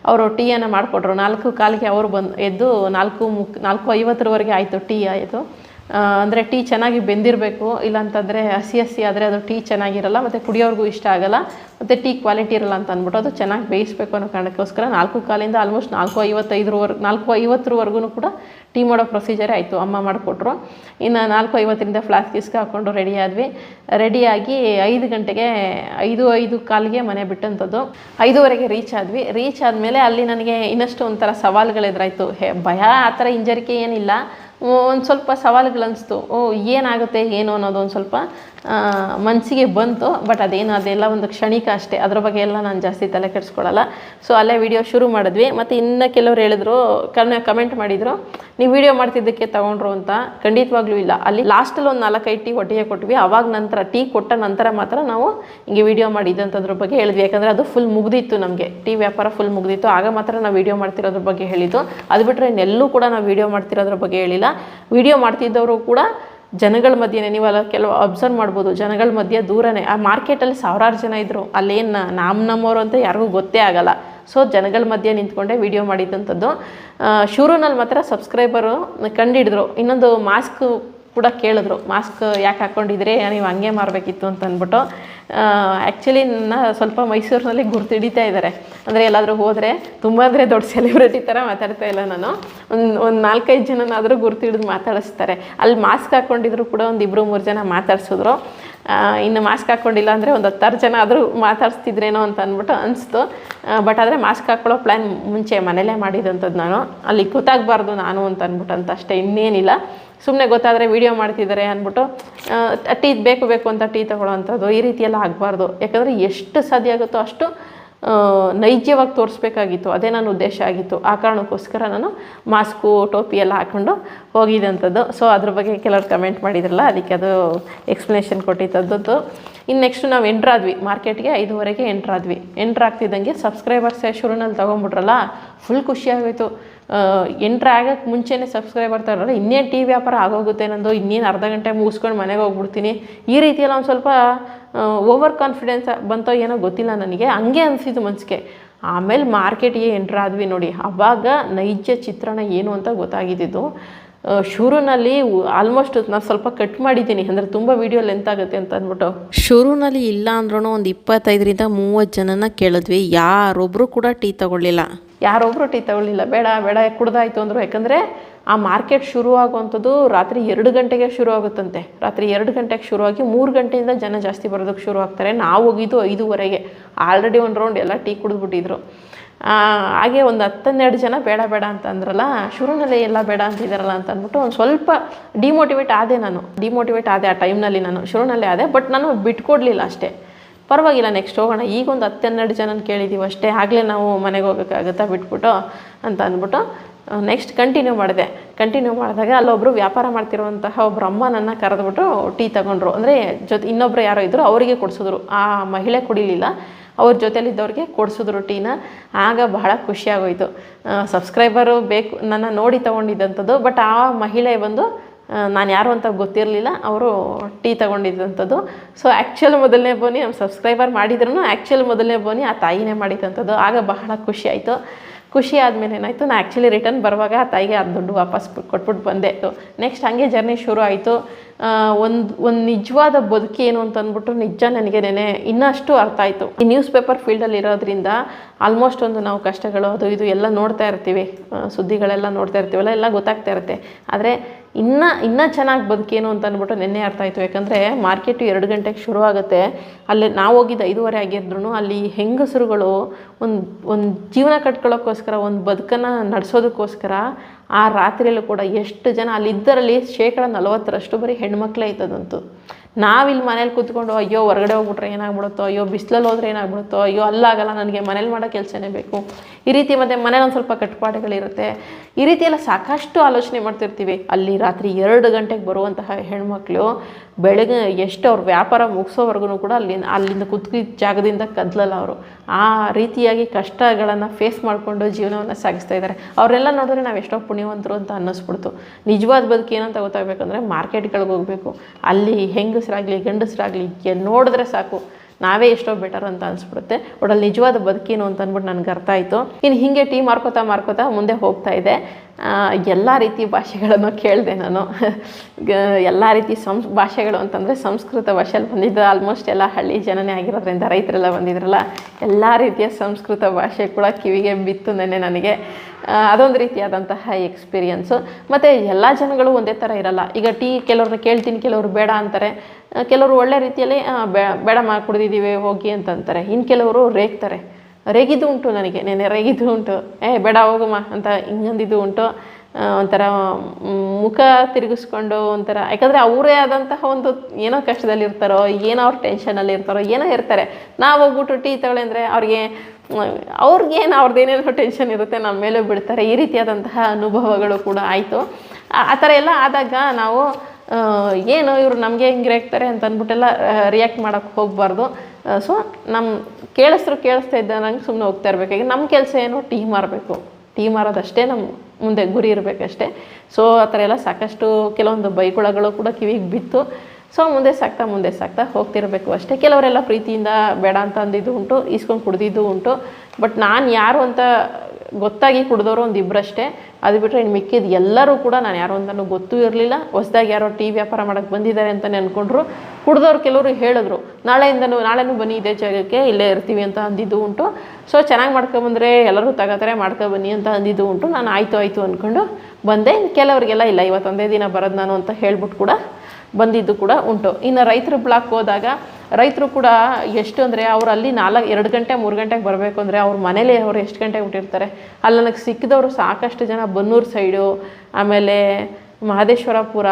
ಅವರು ಟೀಯನ್ನು ಮಾಡಿಕೊಟ್ರು. ನಾಲ್ಕು ಕಾಲಿಗೆ ಅವರು ಬಂದು ಎದ್ದು ನಾಲ್ಕು ಮುಕ್ ನಾಲ್ಕು ಐವತ್ತರವರೆಗೆ ಆಯಿತು ಟೀ ಆಯಿತು. ಅಂದರೆ ಟೀ ಚೆನ್ನಾಗಿ ಬೆಂದಿರಬೇಕು, ಇಲ್ಲಾಂತಂದರೆ ಹಸಿ ಹಸಿ ಆದರೆ ಅದು ಟೀ ಚೆನ್ನಾಗಿರಲ್ಲ, ಮತ್ತು ಕುಡಿಯೋರಿಗೂ ಇಷ್ಟ ಆಗಲ್ಲ, ಮತ್ತು ಟೀ ಕ್ವಾಲಿಟಿ ಇರಲ್ಲ ಅಂತ ಅಂದ್ಬಿಟ್ಟು ಅದು ಚೆನ್ನಾಗಿ ಬೇಯಿಸಬೇಕು ಅನ್ನೋ ಕಾರಣಕ್ಕೋಸ್ಕರ ನಾಲ್ಕು ಕಾಲಿಂದ ಆಲ್ಮೋಸ್ಟ್ ನಾಲ್ಕು ಐವತ್ತೈದರವರೆಗೆ ನಾಲ್ಕು ಐವತ್ತರವರೆಗೂ ಕೂಡ ಟೀ ಮಾಡೋ ಪ್ರೊಸೀಜರೇ ಆಯಿತು, ಅಮ್ಮ ಮಾಡಿಕೊಟ್ರು. ಇನ್ನು ನಾಲ್ಕು ಐವತ್ತರಿಂದ ಫ್ಲಾಸ್ಕ್ ಇಸ್ಕ ಹಾಕ್ಕೊಂಡು ರೆಡಿ ಆದ್ವಿ. ರೆಡಿಯಾಗಿ ಐದು ಗಂಟೆಗೆ, ಐದು ಐದು ಕಾಲಿಗೆ ಮನೆ ಬಿಟ್ಟಂಥದ್ದು ಐದುವರೆಗೆ ರೀಚ್ ಆದ್ವಿ. ರೀಚ್ ಆದಮೇಲೆ ಅಲ್ಲಿ ನನಗೆ ಇನ್ನಷ್ಟು ಒಂಥರ ಸವಾಲುಗಳು ಎದುರಾಯಿತು ಹೇ, ಭಯ, ಆ ಥರ ಹಿಂಜರಿಕೆ ಏನಿಲ್ಲ. ಒಂದು ಸ್ವಲ್ಪ ಸವಾಲುಗಳು ಅನಿಸ್ತು ಓ ಏನಾಗುತ್ತೆ ಏನು ಅನ್ನೋದು ಒಂದು ಸ್ವಲ್ಪ ಮನಸ್ಸಿಗೆ ಬಂತು, ಬಟ್ ಅದೇನು, ಅದೆಲ್ಲ ಒಂದು ಕ್ಷಣಿಕ ಅಷ್ಟೇ. ಅದ್ರ ಬಗ್ಗೆ ಎಲ್ಲ ನಾನು ಜಾಸ್ತಿ ತಲೆ ಕೆಡಿಸ್ಕೊಳ್ಳಲ್ಲ ಸೊ ಅಲ್ಲೇ ವಿಡಿಯೋ ಶುರು ಮಾಡಿದ್ವಿ. ಮತ್ತು ಇನ್ನು ಕೆಲವ್ರು ಹೇಳಿದ್ರು ಕನ್ನ ಕಮೆಂಟ್ ಮಾಡಿದರು, ನೀವು ವಿಡಿಯೋ ಮಾಡ್ತಿದ್ದಕ್ಕೆ ತಗೊಂಡ್ರು ಅಂತ. ಖಂಡಿತವಾಗ್ಲೂ ಇಲ್ಲ. ಅಲ್ಲಿ ಲಾಸ್ಟಲ್ಲಿ ಒಂದು ನಾಲ್ಕೈದು ಟೀ ಒಟ್ಟಿಗೆ ಕೊಟ್ವಿ. ಅವಾಗ ನಂತರ, ಟೀ ಕೊಟ್ಟ ನಂತರ ಮಾತ್ರ ನಾವು ಹಿಂಗೆ ವಿಡಿಯೋ ಮಾಡಿದ್ದಂಥದ್ರ ಬಗ್ಗೆ ಹೇಳಿದ್ವಿ. ಯಾಕಂದರೆ ಅದು ಫುಲ್ ಮುಗ್ದಿತ್ತು ನಮಗೆ. ಟೀ ವ್ಯಾಪಾರ ಫುಲ್ ಮುಗ್ದಿತ್ತು. ಆಗ ಮಾತ್ರ ನಾವು ವಿಡಿಯೋ ಮಾಡ್ತಿರೋದ್ರ ಬಗ್ಗೆ ಹೇಳಿದ್ದು. ಅದು ಬಿಟ್ಟರೆ ಇನ್ನೆಲ್ಲೂ ಕೂಡ ನಾವು ವಿಡಿಯೋ ಮಾಡ್ತಿರೋದ್ರ ಬಗ್ಗೆ ಹೇಳಿಲ್ಲ. ವಿಡಿಯೋ ಮಾಡ್ತಿದ್ದವರು ಕೂಡ ಜನಗಳ ಮಧ್ಯೆ ನೀವೆಲ್ಲ ಕೆಲವು ಅಬ್ಸರ್ವ್ ಮಾಡ್ಬೋದು. ಜನಗಳ ಮಧ್ಯೆ ದೂರನೇ. ಆ ಮಾರ್ಕೆಟಲ್ಲಿ ಸಾವಿರಾರು ಜನ ಇದ್ದರು ಅಲ್ಲೇನು ನಮ್ಮ ನಮ್ಮವರು ಅಂತ ಯಾರಿಗೂ ಗೊತ್ತೇ ಆಗಲ್ಲ. ಸೊ ಜನಗಳ ಮಧ್ಯೆ ನಿಂತ್ಕೊಂಡೆ ವಿಡಿಯೋ ಮಾಡಿದ್ದಂಥದ್ದು ಶುರುನಲ್ಲಿ ಮಾತ್ರ ಸಬ್ಸ್ಕ್ರೈಬರು ಕಂಡಿಡಿದ್ರು. ಇನ್ನೊಂದು ಮಾಸ್ಕ್ ಕೂಡ ಕೇಳಿದ್ರು. ಮಾಸ್ಕ್ ಯಾಕೆ ಹಾಕ್ಕೊಂಡಿದ್ರೆ ನೀವು ಹಂಗೆ ಮಾರಬೇಕಿತ್ತು ಅಂತ ಅಂದ್ಬಿಟ್ಟು ಆ್ಯಕ್ಚುಲಿ ನನ್ನ ಸ್ವಲ್ಪ ಮೈಸೂರಿನಲ್ಲಿ ಗುರ್ತಿಡಿತಾ ಇದ್ದಾರೆ. ಅಂದರೆ ಎಲ್ಲಾದರೂ ಹೋದರೆ ತುಂಬ ಅಂದರೆ ದೊಡ್ಡ ಸೆಲೆಬ್ರಿಟಿ ಥರ ಮಾತಾಡ್ತಾ ಇಲ್ಲ ನಾನು. ಒಂದು ಒಂದು ನಾಲ್ಕೈದು ಜನನಾದರೂ ಗುರ್ತಿಡಿದು ಮಾತಾಡಿಸ್ತಾರೆ. ಅಲ್ಲಿ ಮಾಸ್ಕ್ ಹಾಕ್ಕೊಂಡಿದ್ರು ಕೂಡ ಒಂದು ಇಬ್ಬರು ಮೂರು ಜನ ಮಾತಾಡ್ಸಿದ್ರು. ಇನ್ನು ಮಾಸ್ಕ್ ಹಾಕ್ಕೊಂಡಿಲ್ಲ ಅಂದರೆ ಒಂದು ಹತ್ತಾರು ಜನ ಆದರೂ ಮಾತಾಡ್ಸ್ತಿದ್ರೇನೋ ಅಂತ ಅಂದ್ಬಿಟ್ಟು ಅನಿಸ್ತು. ಬಟ್ ಆದರೆ ಮಾಸ್ಕ್ ಹಾಕ್ಕೊಳ್ಳೋ ಪ್ಲ್ಯಾನ್ ಮುಂಚೆ ಮನೇಲೇ ಮಾಡಿದಂಥದ್ದು ನಾನು. ಅಲ್ಲಿ ಗೊತ್ತಾಗಬಾರ್ದು ನಾನು ಅಂತ ಅಂದ್ಬಿಟ್ಟು ಅಂತ ಅಷ್ಟೇ, ಇನ್ನೇನಿಲ್ಲ. ಸುಮ್ಮನೆ ಗೊತ್ತಾದರೆ ವೀಡಿಯೋ ಮಾಡ್ತಿದ್ದಾರೆ ಅಂದ್ಬಿಟ್ಟು ಟೀ ಬೇಕು ಬೇಕು ಅಂತ ಟೀ ತೊಗೊಳ್ಳೋವಂಥದ್ದು ಈ ರೀತಿಯೆಲ್ಲ ಆಗಬಾರ್ದು. ಯಾಕಂದರೆ ಎಷ್ಟು ಸಾಧ್ಯ ಆಗುತ್ತೋ ಅಷ್ಟು ನೈಜವಾಗಿ ತೋರಿಸ್ಬೇಕಾಗಿತ್ತು, ಅದೇ ನನ್ನ ಉದ್ದೇಶ ಆಗಿತ್ತು. ಆ ಕಾರಣಕ್ಕೋಸ್ಕರ ನಾನು ಮಾಸ್ಕು, ಟೋಪಿ ಎಲ್ಲ ಹಾಕ್ಕೊಂಡು ಹೋಗಿದ್ದಂಥದ್ದು. ಸೊ ಅದ್ರ ಬಗ್ಗೆ ಕೆಲವರು ಕಮೆಂಟ್ ಮಾಡಿದ್ರಲ್ಲ, ಅದಕ್ಕೆ ಅದು ಎಕ್ಸ್ಪ್ಲನೇಷನ್ ಕೊಟ್ಟಿದ್ದದ್ದು. ಇನ್ನು ನೆಕ್ಸ್ಟ್ ನಾವು ಎಂಟ್ರಾದ್ವಿ, ಮಾರ್ಕೆಟ್ಗೆ ಐದುವರೆಗೆ ಎಂಟ್ರಾದ್ವಿ. ಎಂಟ್ರ್ ಆಗ್ತಿದ್ದಂಗೆ ಸಬ್ಸ್ಕ್ರೈಬರ್ಸೇ ಶುರುನಲ್ಲಿ ತೊಗೊಂಬಿಟ್ರಲ್ಲ ಫುಲ್ ಖುಷಿ ಆಗೋಯ್ತು. ಎಂಟ್ರ್ ಆಗೋಕ್ಕೆ ಮುಂಚೆನೇ ಸಬ್ಸ್ಕ್ರೈಬ್ ಇರಲ್ಲ, ಇನ್ನೇನು ಟಿ ವ್ಯಾಪಾರ ಆಗೋಗುತ್ತೆ ನಂದು, ಇನ್ನೇನು ಅರ್ಧ ಗಂಟೆ ಮುಗಿಸ್ಕೊಂಡು ಮನೆಗೆ ಹೋಗ್ಬಿಡ್ತೀನಿ. ಈ ರೀತಿಯೆಲ್ಲ ಒಂದು ಸ್ವಲ್ಪ ಓವರ್ ಕಾನ್ಫಿಡೆನ್ಸ್ ಬಂತೋ ಏನೋ ಗೊತ್ತಿಲ್ಲ ನನಗೆ, ಹಂಗೆ ಅನಿಸಿದ್ದು ಮನಸ್ಸಿಗೆ ಆಮೇಲೆ ಮಾರ್ಕೆಟ್ಗೆ ಎಂಟ್ರ್ ಆದ್ವಿ ನೋಡಿ, ಅವಾಗ ನೈಜ ಚಿತ್ರಣ ಏನು ಅಂತ ಗೊತ್ತಾಗಿದ್ದಿದ್ದು ಶುರುನಲ್ಲಿ ಆಲ್ಮೋಸ್ಟ್ ನಾನು ಸ್ವಲ್ಪ ಕಟ್ ಮಾಡಿದ್ದೀನಿ, ಅಂದರೆ ತುಂಬ ವೀಡಿಯೋ ಲೆಂತ್ ಆಗುತ್ತೆ ಅಂತ ಅಂದ್ಬಿಟ್ಟು. ಶುರುನಲ್ಲಿ ಇಲ್ಲ ಅಂದ್ರೂ ಒಂದು ಇಪ್ಪತ್ತೈದರಿಂದ ಮೂವತ್ತು ಜನನ ಕೇಳಿದ್ವಿ ಯಾರೊಬ್ಬರು ಕೂಡ ಟೀ ತಗೊಳ್ಳಿಲ್ಲ. ಯಾರೊಬ್ಬರು ಟೀ ತಗೊಳ್ಳಿಲ್ಲ. ಬೇಡ ಬೇಡ, ಕುಡ್ದಾಯ್ತು ಅಂದರು. ಯಾಕಂದರೆ ಆ ಮಾರ್ಕೆಟ್ ಶುರು ಆಗುವಂಥದ್ದು ರಾತ್ರಿ ಎರಡು ಗಂಟೆಗೆ ಶುರು ಆಗುತ್ತಂತೆ ರಾತ್ರಿ ಎರಡು ಗಂಟೆಗೆ ಶುರುವಾಗಿ ಮೂರು ಗಂಟೆಯಿಂದ ಜನ ಜಾಸ್ತಿ ಬರೋದಕ್ಕೆ ಶುರು ಆಗ್ತಾರೆ ನಾವು ಹೋಗಿದ್ದು ಐದೂವರೆಗೆ. ಆಲ್ರೆಡಿ ಒಂದು ರೌಂಡ್ ಎಲ್ಲ ಟೀ ಕುಡಿದ್ಬಿಟ್ಟಿದ್ರು. ಹಾಗೆ ಒಂದು ಹತ್ತನ್ನೆರಡು ಜನ ಬೇಡ ಬೇಡ ಅಂತ ಅಂದ್ರಲ್ಲ, ಶುರುನಲ್ಲೇ ಎಲ್ಲ ಬೇಡ ಅಂತಿದ್ದಾರಲ್ಲ ಅಂತ ಅಂದ್ಬಿಟ್ಟು ಒಂದು ಸ್ವಲ್ಪ ಡಿಮೋಟಿವೇಟ್ ಆದೆ ನಾನು. ಡಿಮೋಟಿವೇಟ್ ಆದೆ ಆ ಟೈಮ್ನಲ್ಲಿ ನಾನು. ಶುರುನಲ್ಲೇ ಆದೆ. ಬಟ್ ನಾನು ಬಿಟ್ಕೊಡ್ಲಿಲ್ಲ ಅಷ್ಟೇ. ಪರವಾಗಿಲ್ಲ ನೆಕ್ಸ್ಟ್ ಹೋಗೋಣ. ಈಗೊಂದು ಹತ್ತೆರಡು ಜನನ ಕೇಳಿದ್ದೀವಿ ಅಷ್ಟೇ. ಆಗಲೇ ನಾವು ಮನೆಗೆ ಹೋಗೋಕ್ಕಾಗುತ್ತಾ ಬಿಟ್ಬಿಟ್ಟು ಅಂತ ಅಂದ್ಬಿಟ್ಟು ನೆಕ್ಸ್ಟ್ ಕಂಟಿನ್ಯೂ ಮಾಡಿದೆ. ಕಂಟಿನ್ಯೂ ಮಾಡಿದಾಗ ಅಲ್ಲೊಬ್ಬರು ವ್ಯಾಪಾರ ಮಾಡ್ತಿರುವಂತಹ ಒಬ್ಬರು ಅಮ್ಮನನ್ನು ಕರೆದ್ಬಿಟ್ಟು ಟೀ ತಗೊಂಡ್ರು. ಅಂದರೆ ಜೊತೆ ಇನ್ನೊಬ್ಬರು ಯಾರೋ ಇದ್ದರು ಅವರಿಗೆ ಕೊಡಿಸಿದ್ರು. ಆ ಮಹಿಳೆ ಕುಡಿಲಿಲ್ಲ. ಅವ್ರ ಜೊತೆಲಿದ್ದವ್ರಿಗೆ ಕೊಡಿಸಿದ್ರು ಟೀನ. ಆಗ ಬಹಳ ಖುಷಿಯಾಗೋಯಿತು ಸಬ್ಸ್ಕ್ರೈಬರು ಬೇಕು, ನನ್ನ ನೋಡಿ ತೊಗೊಂಡಿದ್ದಂಥದ್ದು. ಬಟ್ ಆ ಮಹಿಳೆ ಬಂದು ನಾನು ಯಾರು ಅಂತ ಗೊತ್ತಿರಲಿಲ್ಲ. ಅವರು ಟೀ ತಗೊಂಡಿದ್ದಂಥದ್ದು. ಸೊ ಆ್ಯಕ್ಚುಲ್ ಮೊದಲನೇ ಬೋನಿ ನಮ್ಮ ಸಬ್ಸ್ಕ್ರೈಬರ್ ಮಾಡಿದ್ರು ಆ್ಯಕ್ಚುಲ್ ಮೊದಲನೇ ಬೋನಿ ಆ ತಾಯಿನೇ ಮಾಡಿದಂಥದ್ದು ಆಗ ಬಹಳ ಖುಷಿ ಆಯಿತು. ಖುಷಿ ಆದಮೇಲೆ ಏನಾಯಿತು ನಾನು ಆ್ಯಕ್ಚುಲಿ ರಿಟರ್ನ್ ಬರುವಾಗ ಆ ತಾಯಿಗೆ ಅದು ದುಡ್ಡು ವಾಪಸ್ ಕೊಟ್ಬಿಟ್ಟು ಬಂದೆ. ನೆಕ್ಸ್ಟ್ ಹಂಗೆ ಜರ್ನಿ ಶುರು ಆಯಿತು. ಒಂದು ಒಂದು ನಿಜವಾದ ಬದುಕೇನು ಅಂತ ಅಂದ್ಬಿಟ್ಟು ನಿಜ ನನಗೆ ನೆನೆ ಇನ್ನಷ್ಟು ಅರ್ಥ ಆಯಿತು. ಈ ನ್ಯೂಸ್ ಪೇಪರ್ ಫೀಲ್ಡಲ್ಲಿ ಇರೋದ್ರಿಂದ ಆಲ್ಮೋಸ್ಟ್ ಒಂದು ನಾವು ಕಷ್ಟಗಳು, ಅದು ಇದು ಎಲ್ಲ ನೋಡ್ತಾ ಇರ್ತೀವಿ. ಸುದ್ದಿಗಳೆಲ್ಲ ನೋಡ್ತಾ ಇರ್ತೀವಲ್ಲ, ಎಲ್ಲ ಗೊತ್ತಾಗ್ತಾ ಇರುತ್ತೆ. ಆದರೆ ಇನ್ನೂ ಇನ್ನೂ ಚೆನ್ನಾಗಿ ಬದುಕೇನು ಅಂತ ಅಂದ್ಬಿಟ್ಟು ನೆನ್ನೆ ಅರ್ಥ ಆಯಿತು. ಯಾಕಂದರೆ ಮಾರ್ಕೆಟು ಎರಡು ಗಂಟೆಗೆ ಶುರು ಆಗುತ್ತೆ. ಅಲ್ಲಿ ನಾವು ಹೋಗಿದ್ದು ಐದೂವರೆ ಆಗಿದ್ರು ಅಲ್ಲಿ ಹೆಂಗಸರುಗಳು ಒಂದು ಒಂದು ಜೀವನ ಕಟ್ಕೊಳ್ಳೋಕ್ಕೋಸ್ಕರ ಒಂದು ಬದುಕನ್ನು ನಡೆಸೋದಕ್ಕೋಸ್ಕರ ಆ ರಾತ್ರಿಯಲ್ಲೂ ಕೂಡ ಎಷ್ಟು ಜನ ಅಲ್ಲಿದ್ದರಲ್ಲಿ ಶೇಕಡ ನಲವತ್ತರಷ್ಟು ಬರೀ ಹೆಣ್ಮಕ್ಳೇ ಇದ್ದದಂತು ನಾವಿಲ್ಲಿ ಮನೇಲಿ ಕೂತ್ಕೊಂಡು, ಅಯ್ಯೋ, ಹೊರಗಡೆ ಹೋಗ್ಬಿಟ್ರೆ ಏನಾಗ್ಬಿಡುತ್ತೋ? ಅಯ್ಯೋ, ಬಿಸಿಲಲ್ಲಿ ಹೋದ್ರೆ ಏನಾಗ್ಬಿಡುತ್ತೋ? ಅಯ್ಯೋ, ಅಲ್ಲಾಗಲ್ಲ, ನನಗೆ ಮನೇಲಿ ಮಾಡೋ ಕೆಲಸನೇ ಬೇಕು. ಈ ರೀತಿ ಮತ್ತು ಮನೇಲಿ ಒಂದು ಸ್ವಲ್ಪ ಕಟ್ಟುಪಾಡುಗಳಿರುತ್ತೆ ಈ ರೀತಿಯೆಲ್ಲ ಸಾಕಷ್ಟು ಆಲೋಚನೆ ಮಾಡ್ತಿರ್ತೀವಿ. ಅಲ್ಲಿ ರಾತ್ರಿ ಎರಡು ಗಂಟೆಗೆ ಬರುವಂತಹ ಹೆಣ್ಮಕ್ಳು, ಬೆಳಗ್ಗೆ ಎಷ್ಟು ಅವ್ರ ವ್ಯಾಪಾರ ಮುಗಿಸೋವರೆಗೂ ಕೂಡ ಅಲ್ಲಿ, ಅಲ್ಲಿಂದ ಕುತ್ಕಿದ ಜಾಗದಿಂದ ಕದಲಲ್ಲ ಅವರು. ಆ ರೀತಿಯಾಗಿ ಕಷ್ಟಗಳನ್ನು ಫೇಸ್ ಮಾಡಿಕೊಂಡು ಜೀವನವನ್ನು ಸಾಗಿಸ್ತಾ ಇದ್ದಾರೆ ಅವರೆಲ್ಲ ನೋಡಿದ್ರೆ ನಾವು ಎಷ್ಟೋ ಪುಣ್ಯವಂತರು ಅಂತ ಅನ್ನಿಸ್ಬಿಡ್ತು. ನಿಜವಾದ ಬದುಕು ಏನಂತ ಗೊತ್ತಾಗಬೇಕಂದ್ರೆ, ಮಾರ್ಕೆಟ್ಗಳಿಗೆ ಹೋಗಬೇಕು. ಅಲ್ಲಿ ಹೆಂಗಸರಾಗಲಿ ಗಂಡಸರಾಗಲಿ ನೋಡಿದ್ರೆ ಸಾಕು. ನಾವೇ ಎಷ್ಟೋ ಬೆಟರ್ ಅಂತ ಅನಿಸ್ಬಿಡುತ್ತೆ. ಒಡಲ್ಲಿ ನಿಜವಾದ ಬದುಕೇನು ಅಂತ ಅಂದ್ಬಿಟ್ಟು ನನಗೆ ಅರ್ಥ ಆಯಿತು. ಇನ್ನು ಹೀಗೆ ಟೀ ಮಾರ್ಕೋತಾ ಮಾರ್ಕೋತಾ ಮುಂದೆ ಹೋಗ್ತಾ ಇದೆ. ಎಲ್ಲ ರೀತಿ ಭಾಷೆಗಳನ್ನು ಕೇಳಿದೆ ನಾನು. ಎಲ್ಲ ರೀತಿ ಸಂಸ್, ಭಾಷೆಗಳು ಅಂತಂದರೆ ಸಂಸ್ಕೃತ ಭಾಷೆಯಲ್ಲಿ ಬಂದಿದ್ದ ಆಲ್ಮೋಸ್ಟ್ ಎಲ್ಲ ಹಳ್ಳಿ ಜನನೇ ಆಗಿರೋದ್ರಿಂದ ರೈತರೆಲ್ಲ ಬಂದಿದ್ರಲ್ಲ, ಎಲ್ಲ ರೀತಿಯ ಸಂಸ್ಕೃತ ಭಾಷೆ ಕೂಡ ಕಿವಿಗೆ ಬಿತ್ತು ನೆನೆ ನನಗೆ. ಅದೊಂದು ರೀತಿಯಾದಂತಹ ಎಕ್ಸ್ಪೀರಿಯನ್ಸು ಮತ್ತು ಎಲ್ಲ ಜನಗಳು ಒಂದೇ ಥರ ಇರಲ್ಲ. ಈಗ ಟೀ ಕೆಲವ್ರನ್ನ ಕೇಳ್ತೀನಿ, ಕೆಲವರು ಬೇಡ ಅಂತಾರೆ. ಕೆಲವರು ಒಳ್ಳೆ ರೀತಿಯಲ್ಲಿ ಬೇಡಮ್ಮ ಕುಡಿದಿದ್ದೀವಿ ಹೋಗಿ ಅಂತ ಅಂತಾರೆ ಇನ್ನು ಕೆಲವರು ರೇಗ್ತಾರೆ. ರೇಗಿದ್ದು ಉಂಟು ನನಗೆ ನೆನೆ ರೇಗಿದ್ದು ಉಂಟು. ಏ, ಬೇಡ ಹೋಗಮ್ಮ ಅಂತ ಹಿಂಗಂದಿದ್ದು ಉಂಟು. ಒಂಥರ ಮುಖ ತಿರುಗಿಸ್ಕೊಂಡು ಒಂಥರ, ಯಾಕಂದರೆ ಅವರೇ ಆದಂತಹ ಒಂದು ಏನೋ ಕಷ್ಟದಲ್ಲಿ ಇರ್ತಾರೋ ಏನೋ ಅವ್ರ ಟೆನ್ಷನಲ್ಲಿ ಇರ್ತಾರೋ ಏನೋ ಇರ್ತಾರೆ. ನಾವು ಹೋಗ್ಬಿಟ್ಟು ಟೀ ತಗೊಳ್ಳಿ ಅಂದರೆ ಅವ್ರಿಗೆ, ಅವ್ರಿಗೇನು ಅವ್ರದ್ದೇನೇನೋ ಟೆನ್ಷನ್ ಇರುತ್ತೆ ನಮ್ಮ ಮೇಲೆ ಬಿಡ್ತಾರೆ ಈ ರೀತಿಯಾದಂತಹ ಅನುಭವಗಳು ಕೂಡ ಆಯಿತು. ಆ ಥರ ಎಲ್ಲ ಆದಾಗ ನಾವು ಏನು ಇವರು ನಮಗೆ ಹಿಂಗೆ ರೇಗ್ತಾರೆ ಅಂತ ಅಂದ್ಬಿಟ್ಟೆಲ್ಲ ರಿಯಾಕ್ಟ್ ಮಾಡೋಕ್ಕೆ ಹೋಗಬಾರ್ದು. ಸೊ ನಮ್ಮ ಕೇಳಿಸ್ರು ಕೇಳಿಸ್ತಾ ಇದ್ದಂಗೆ ಸುಮ್ಮನೆ ಹೋಗ್ತಾ ಇರಬೇಕಾಗಿ ನಮ್ಮ ಕೆಲಸ ಏನು ಟೀ ಮಾರಬೇಕು. ಟೀ ಮಾರೋದಷ್ಟೇ ನಮ್ಮ ಮುಂದೆ ಗುರಿ ಇರಬೇಕಷ್ಟೇ. ಸೊ ಆ ಥರ ಎಲ್ಲ ಸಾಕಷ್ಟು ಕೆಲವೊಂದು ಬೈಗುಳಗಳು ಕೂಡ ಕಿವಿಗೆ ಬಿತ್ತು. ಸೊ ಮುಂದೆ ಸಾಕ್ತಾ ಮುಂದೆ ಸಾಕ್ತಾ ಹೋಗ್ತಿರಬೇಕು ಅಷ್ಟೇ. ಕೆಲವರೆಲ್ಲ ಪ್ರೀತಿಯಿಂದ ಬೇಡ ಅಂತ ಅಂದಿದ್ದು ಉಂಟು ಇಸ್ಕೊಂಡು ಕುಡ್ದಿದ್ದು ಉಂಟು. ಬಟ್ ನಾನು ಯಾರು ಅಂತ ಗೊತ್ತಾಗಿ ಕುಡಿದವರು ಒಂದು ಇಬ್ಬರಷ್ಟೇ ಅದು ಬಿಟ್ಟರೆ ಇನ್ನು ಮಿಕ್ಕಿದ ಎಲ್ಲರೂ ಕೂಡ ನಾನು ಯಾರು ಅಂತಲೂ ಗೊತ್ತೂ ಇರಲಿಲ್ಲ. ಹೊಸದಾಗಿ ಯಾರೋ ಟೀ ವ್ಯಾಪಾರ ಮಾಡೋಕ್ಕೆ ಬಂದಿದ್ದಾರೆ ಅಂತಲೇ ಅಂದ್ಕೊಂಡ್ರು ಕುಡ್ದವ್ರು ಕೆಲವರು ಹೇಳಿದ್ರು, ನಾಳೆಯಿಂದನೂ, ನಾಳೆನೂ ಬನ್ನಿ ಇದೇ ಜಾಗಕ್ಕೆ, ಇಲ್ಲೇ ಇರ್ತೀವಿ ಅಂತ ಅಂದಿದ್ದು ಉಂಟು. ಸೊ ಚೆನ್ನಾಗಿ ಮಾಡ್ಕೊಬಂದ್ರೆ ಎಲ್ಲರೂ ತಗೋತಾರೆ ಮಾಡ್ಕೊಬನ್ನಿ ಅಂತ ಅಂದಿದ್ದು ಉಂಟು. ನಾನು ಆಯಿತು ಆಯಿತು ಅಂದ್ಕೊಂಡು ಬಂದೆ. ಕೆಲವರಿಗೆಲ್ಲ ಇಲ್ಲ, ಇವತ್ತೊಂದೇ ದಿನ ಬರೋದು ನಾನು ಅಂತ ಹೇಳ್ಬಿಟ್ಟು ಕೂಡ ಬಂದಿದ್ದು ಕೂಡ ಉಂಟು. ಇನ್ನು ರೈತರ ಬ್ಲಾಕ್ ಹೋದಾಗ ರೈತರು ಕೂಡ ಎಷ್ಟು ಅಂದರೆ ಅವ್ರು ಅಲ್ಲಿ ನಾಲ್ಕು, ಎರಡು ಗಂಟೆ, ಮೂರು ಗಂಟೆಗೆ ಬರಬೇಕು ಅಂದರೆ ಅವ್ರ ಮನೇಲಿ ಅವ್ರು ಎಷ್ಟು ಗಂಟೆಗೆ ಬಿಟ್ಟಿರ್ತಾರೆ ಅಲ್ಲಿ ನನಗೆ ಸಿಕ್ಕಿದವರು ಸಾಕಷ್ಟು ಜನ ಬನ್ನೂರು ಸೈಡು ಆಮೇಲೆ ಮಹದೇಶ್ವರಪುರ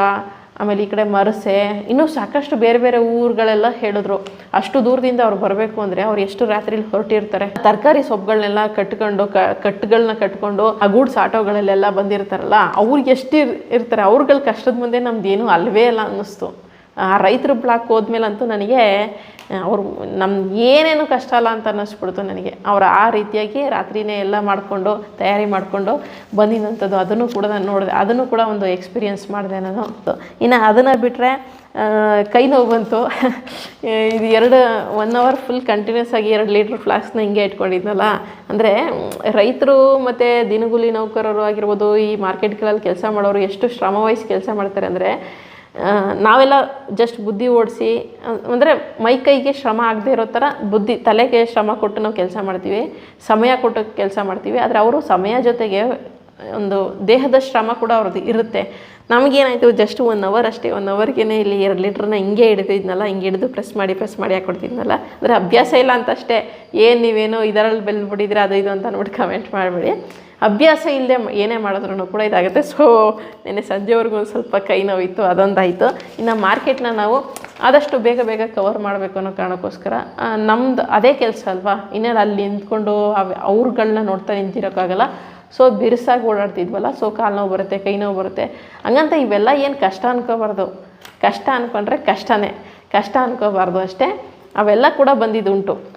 ಆಮೇಲೆ ಈ ಕಡೆ ಮರಸೆ, ಇನ್ನೂ ಸಾಕಷ್ಟು ಬೇರೆ ಬೇರೆ ಊರುಗಳೆಲ್ಲ ಹೇಳಿದ್ರು. ಅಷ್ಟು ದೂರದಿಂದ ಅವ್ರು ಬರಬೇಕು ಅಂದರೆ ಅವ್ರು ಎಷ್ಟು ರಾತ್ರಿಲಿ ಹೊರಟಿರ್ತಾರೆ? ತರಕಾರಿ ಸೊಪ್ಪುಗಳನ್ನೆಲ್ಲ ಕಟ್ಕೊಂಡು, ಕ ಕಟ್ಟುಗಳನ್ನ ಕಟ್ಕೊಂಡು, ಆ ಗೂಡ್ಸ್ ಆಟೋಗಳಲ್ಲೆಲ್ಲ ಬಂದಿರ್ತಾರಲ್ಲ ಅವ್ರಿಗೆ ಎಷ್ಟು ಇರ್- ಇರ್ತಾರೆ? ಅವ್ರುಗಳ ಕಷ್ಟದ ಮುಂದೆ ನಮ್ದು ಏನೂ ಅಲ್ವೇ ಅಲ್ಲ ಅನ್ನಿಸ್ತು. ಆ, ರೈತರು ಬ್ಲಾಕ್ ಹೋದ್ಮೇಲಂತೂ ನನಗೆ ಅವ್ರು ನಮ್ಗೆ ಏನೇನು ಕಷ್ಟ ಅಲ್ಲ ಅಂತ ಅನ್ನಿಸ್ಬಿಡ್ತು ನನಗೆ. ಅವ್ರು ಆ ರೀತಿಯಾಗಿ ರಾತ್ರಿನೇ ಎಲ್ಲ ಮಾಡಿಕೊಂಡು, ತಯಾರಿ ಮಾಡಿಕೊಂಡು ಬಂದಿದ್ದಂಥದ್ದು ಅದನ್ನು ಕೂಡ ನಾನು ನೋಡಿದೆ, ಅದನ್ನು ಕೂಡ ಒಂದು ಎಕ್ಸ್ಪೀರಿಯೆನ್ಸ್ ಮಾಡಿದೆ ನಾನು. ಇನ್ನು ಅದನ್ನು ಬಿಟ್ಟರೆ ಕೈ ನೋವು ಬಂತು. ಇದು ಎರಡು ಒನ್ ಅವರ್ ಫುಲ್ ಕಂಟಿನ್ಯೂಸ್ ಆಗಿ ಎರಡು ಲೀಟ್ರ್ ಫ್ಲಾಸ್ಕ್ನ ಹಿಂಗೆ ಇಟ್ಕೊಂಡಿದ್ನಲ್ಲ. ಅಂದರೆ, ರೈತರು ಮತ್ತು ದಿನಗೂಲಿ ನೌಕರರು ಆಗಿರ್ಬೋದು ಈ ಮಾರ್ಕೆಟ್ಗಳಲ್ಲಿ ಕೆಲಸ ಮಾಡೋರು ಎಷ್ಟು ಶ್ರಮವಹಿಸಿ ಕೆಲಸ ಮಾಡ್ತಾರೆ ಅಂದರೆ ನಾವೆಲ್ಲ ಜಸ್ಟ್ ಬುದ್ಧಿ ಓಡಿಸಿ, ಅಂದರೆ ಮೈ ಕೈಗೆ ಶ್ರಮ ಆಗದೆ ಇರೋ ಥರ ಬುದ್ಧಿ, ತಲೆಗೆ ಶ್ರಮ ಕೊಟ್ಟು ನಾವು ಕೆಲಸ ಮಾಡ್ತೀವಿ, ಸಮಯ ಕೊಟ್ಟು ಕೆಲಸ ಮಾಡ್ತೀವಿ, ಆದರೆ ಅವರು ಸಮಯ ಜೊತೆಗೆ ಒಂದು ದೇಹದ ಶ್ರಮ ಕೂಡ ಅವ್ರದ್ದು ಇರುತ್ತೆ. ನಮಗೇನಾಯಿತು ಜಸ್ಟ್ ಒನ್ ಅವರ್ ಅಷ್ಟೇ ಒನ್ ಅವರ್ಗೆ ಇಲ್ಲಿ ಎರಡು ಲೀಟ್ರನ್ನ ಹಿಂಗೆ ಹಿಡಿದಿದ್ನಲ್ಲ, ಹಿಂಗೆ ಹಿಡಿದು ಪ್ರೆಸ್ ಮಾಡಿ ಪ್ರೆಸ್ ಮಾಡಿ ಹಾಕೊಡ್ತಿದ್ನಲ್ಲ. ಅಂದರೆ ಅಭ್ಯಾಸ ಇಲ್ಲ ಅಂತ ಅಷ್ಟೇ ಏನು ನೀವೇನು ಇದರಲ್ಲಿ ಬೆಲ್ ಬಿಡಿದ್ರೆ ಅದು ಇದು ಅಂತ ಅಂದ್ಬಿಟ್ಟು ಕಮೆಂಟ್ ಮಾಡಬೇಡಿ. ಅಭ್ಯಾಸ ಇಲ್ಲದೆ ಏನೇ ಮಾಡಿದ್ರು ಕೂಡ ಇದಾಗುತ್ತೆ. ಸೊ ನೆನ್ನೆ ಸಂಜೆವರೆಗೂ ಒಂದು ಸ್ವಲ್ಪ ಕೈ ನೋವಿತ್ತು, ಅದೊಂದಾಯಿತು. ಇನ್ನು ಮಾರ್ಕೆಟ್ನ ನಾವು ಆದಷ್ಟು ಬೇಗ ಬೇಗ ಕವರ್ ಮಾಡಬೇಕು ಅನ್ನೋ ಕಾರಣಕ್ಕೋಸ್ಕರ ನಮ್ಮದು ಅದೇ ಕೆಲಸ ಅಲ್ವಾ? ಇನ್ನೇನು ಅಲ್ಲಿ ನಿಂತ್ಕೊಂಡು ಅವ್ ಅವ್ರುಗಳನ್ನ ನೋಡ್ತಾ ನಿಂತಿರೋಕ್ಕಾಗಲ್ಲ. ಸೊ ಬಿರುಸಾಗಿ ಓಡಾಡ್ತಿದ್ವಲ್ಲ ಸೊ ಕಾಲು ನೋವು ಬರುತ್ತೆ, ಕೈ ನೋವು ಬರುತ್ತೆ. ಹಂಗಂತ ಇವೆಲ್ಲ ಏನು ಕಷ್ಟ ಅನ್ಕೋಬಾರ್ದು. ಕಷ್ಟ ಅಂದ್ಕೊಂಡ್ರೆ ಕಷ್ಟನೇ. ಕಷ್ಟ ಅನ್ಕೋಬಾರ್ದು ಅಷ್ಟೇ. ಅವೆಲ್ಲ ಕೂಡ ಬಂದಿದ್ದುಂಟು.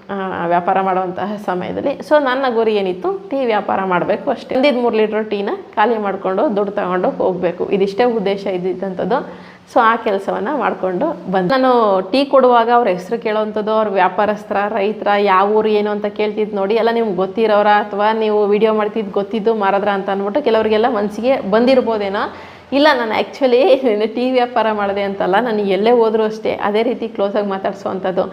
ವ್ಯಾಪಾರ ಮಾಡುವಂತಹ ಸಮಯದಲ್ಲಿ. ಸೊ ನನ್ನ ಗುರಿ ಏನಿತ್ತು? ಟೀ ವ್ಯಾಪಾರ ಮಾಡಬೇಕು ಅಷ್ಟೇ. ಒಂದಿದ್ದು ಮೂರು ಲೀಟ್ರ್ ಟೀನ ಖಾಲಿ ಮಾಡಿಕೊಂಡು ದುಡ್ಡು ತಗೊಂಡು ಹೋಗಬೇಕು. ಇದಿಷ್ಟೇ ಉದ್ದೇಶ ಇದ್ದಿದ್ದಂಥದ್ದು. ಸೊ ಆ ಕೆಲಸವನ್ನು ಮಾಡಿಕೊಂಡು ಬಂದು. ನಾನು ಟೀ ಕೊಡುವಾಗ ಅವ್ರ ಹೆಸರು ಕೇಳೋವಂಥದ್ದು ಅವ್ರ ವ್ಯಾಪಾರಸ್ಥರ, ರೈತರ, ಯಾವ ಊರು ಏನು ಅಂತ ಕೇಳ್ತಿದ್ದು ನೋಡಿ, ಎಲ್ಲ ನಿಮ್ಗೆ ಗೊತ್ತಿರೋರ? ಅಥವಾ ನೀವು ವಿಡಿಯೋ ಮಾಡ್ತಿದ್ದು ಗೊತ್ತಿದ್ದು ಮಾರದ್ರ ಅಂತ ಅಂದ್ಬಿಟ್ಟು ಕೆಲವರಿಗೆಲ್ಲ ಮನಸ್ಸಿಗೆ ಬಂದಿರ್ಬೋದೇನೋ? ಇಲ್ಲ, ನಾನು ಆ್ಯಕ್ಚುಲಿ ಟೀ ವ್ಯಾಪಾರ ಮಾಡಿದೆ ಅಂತಲ್ಲ, ನಾನು ಎಲ್ಲೇ ಹೋದರೂ ಅಷ್ಟೇ, ಅದೇ ರೀತಿ ಕ್ಲೋಸಾಗಿ ಮಾತಾಡಿಸುವಂಥದ್ದು.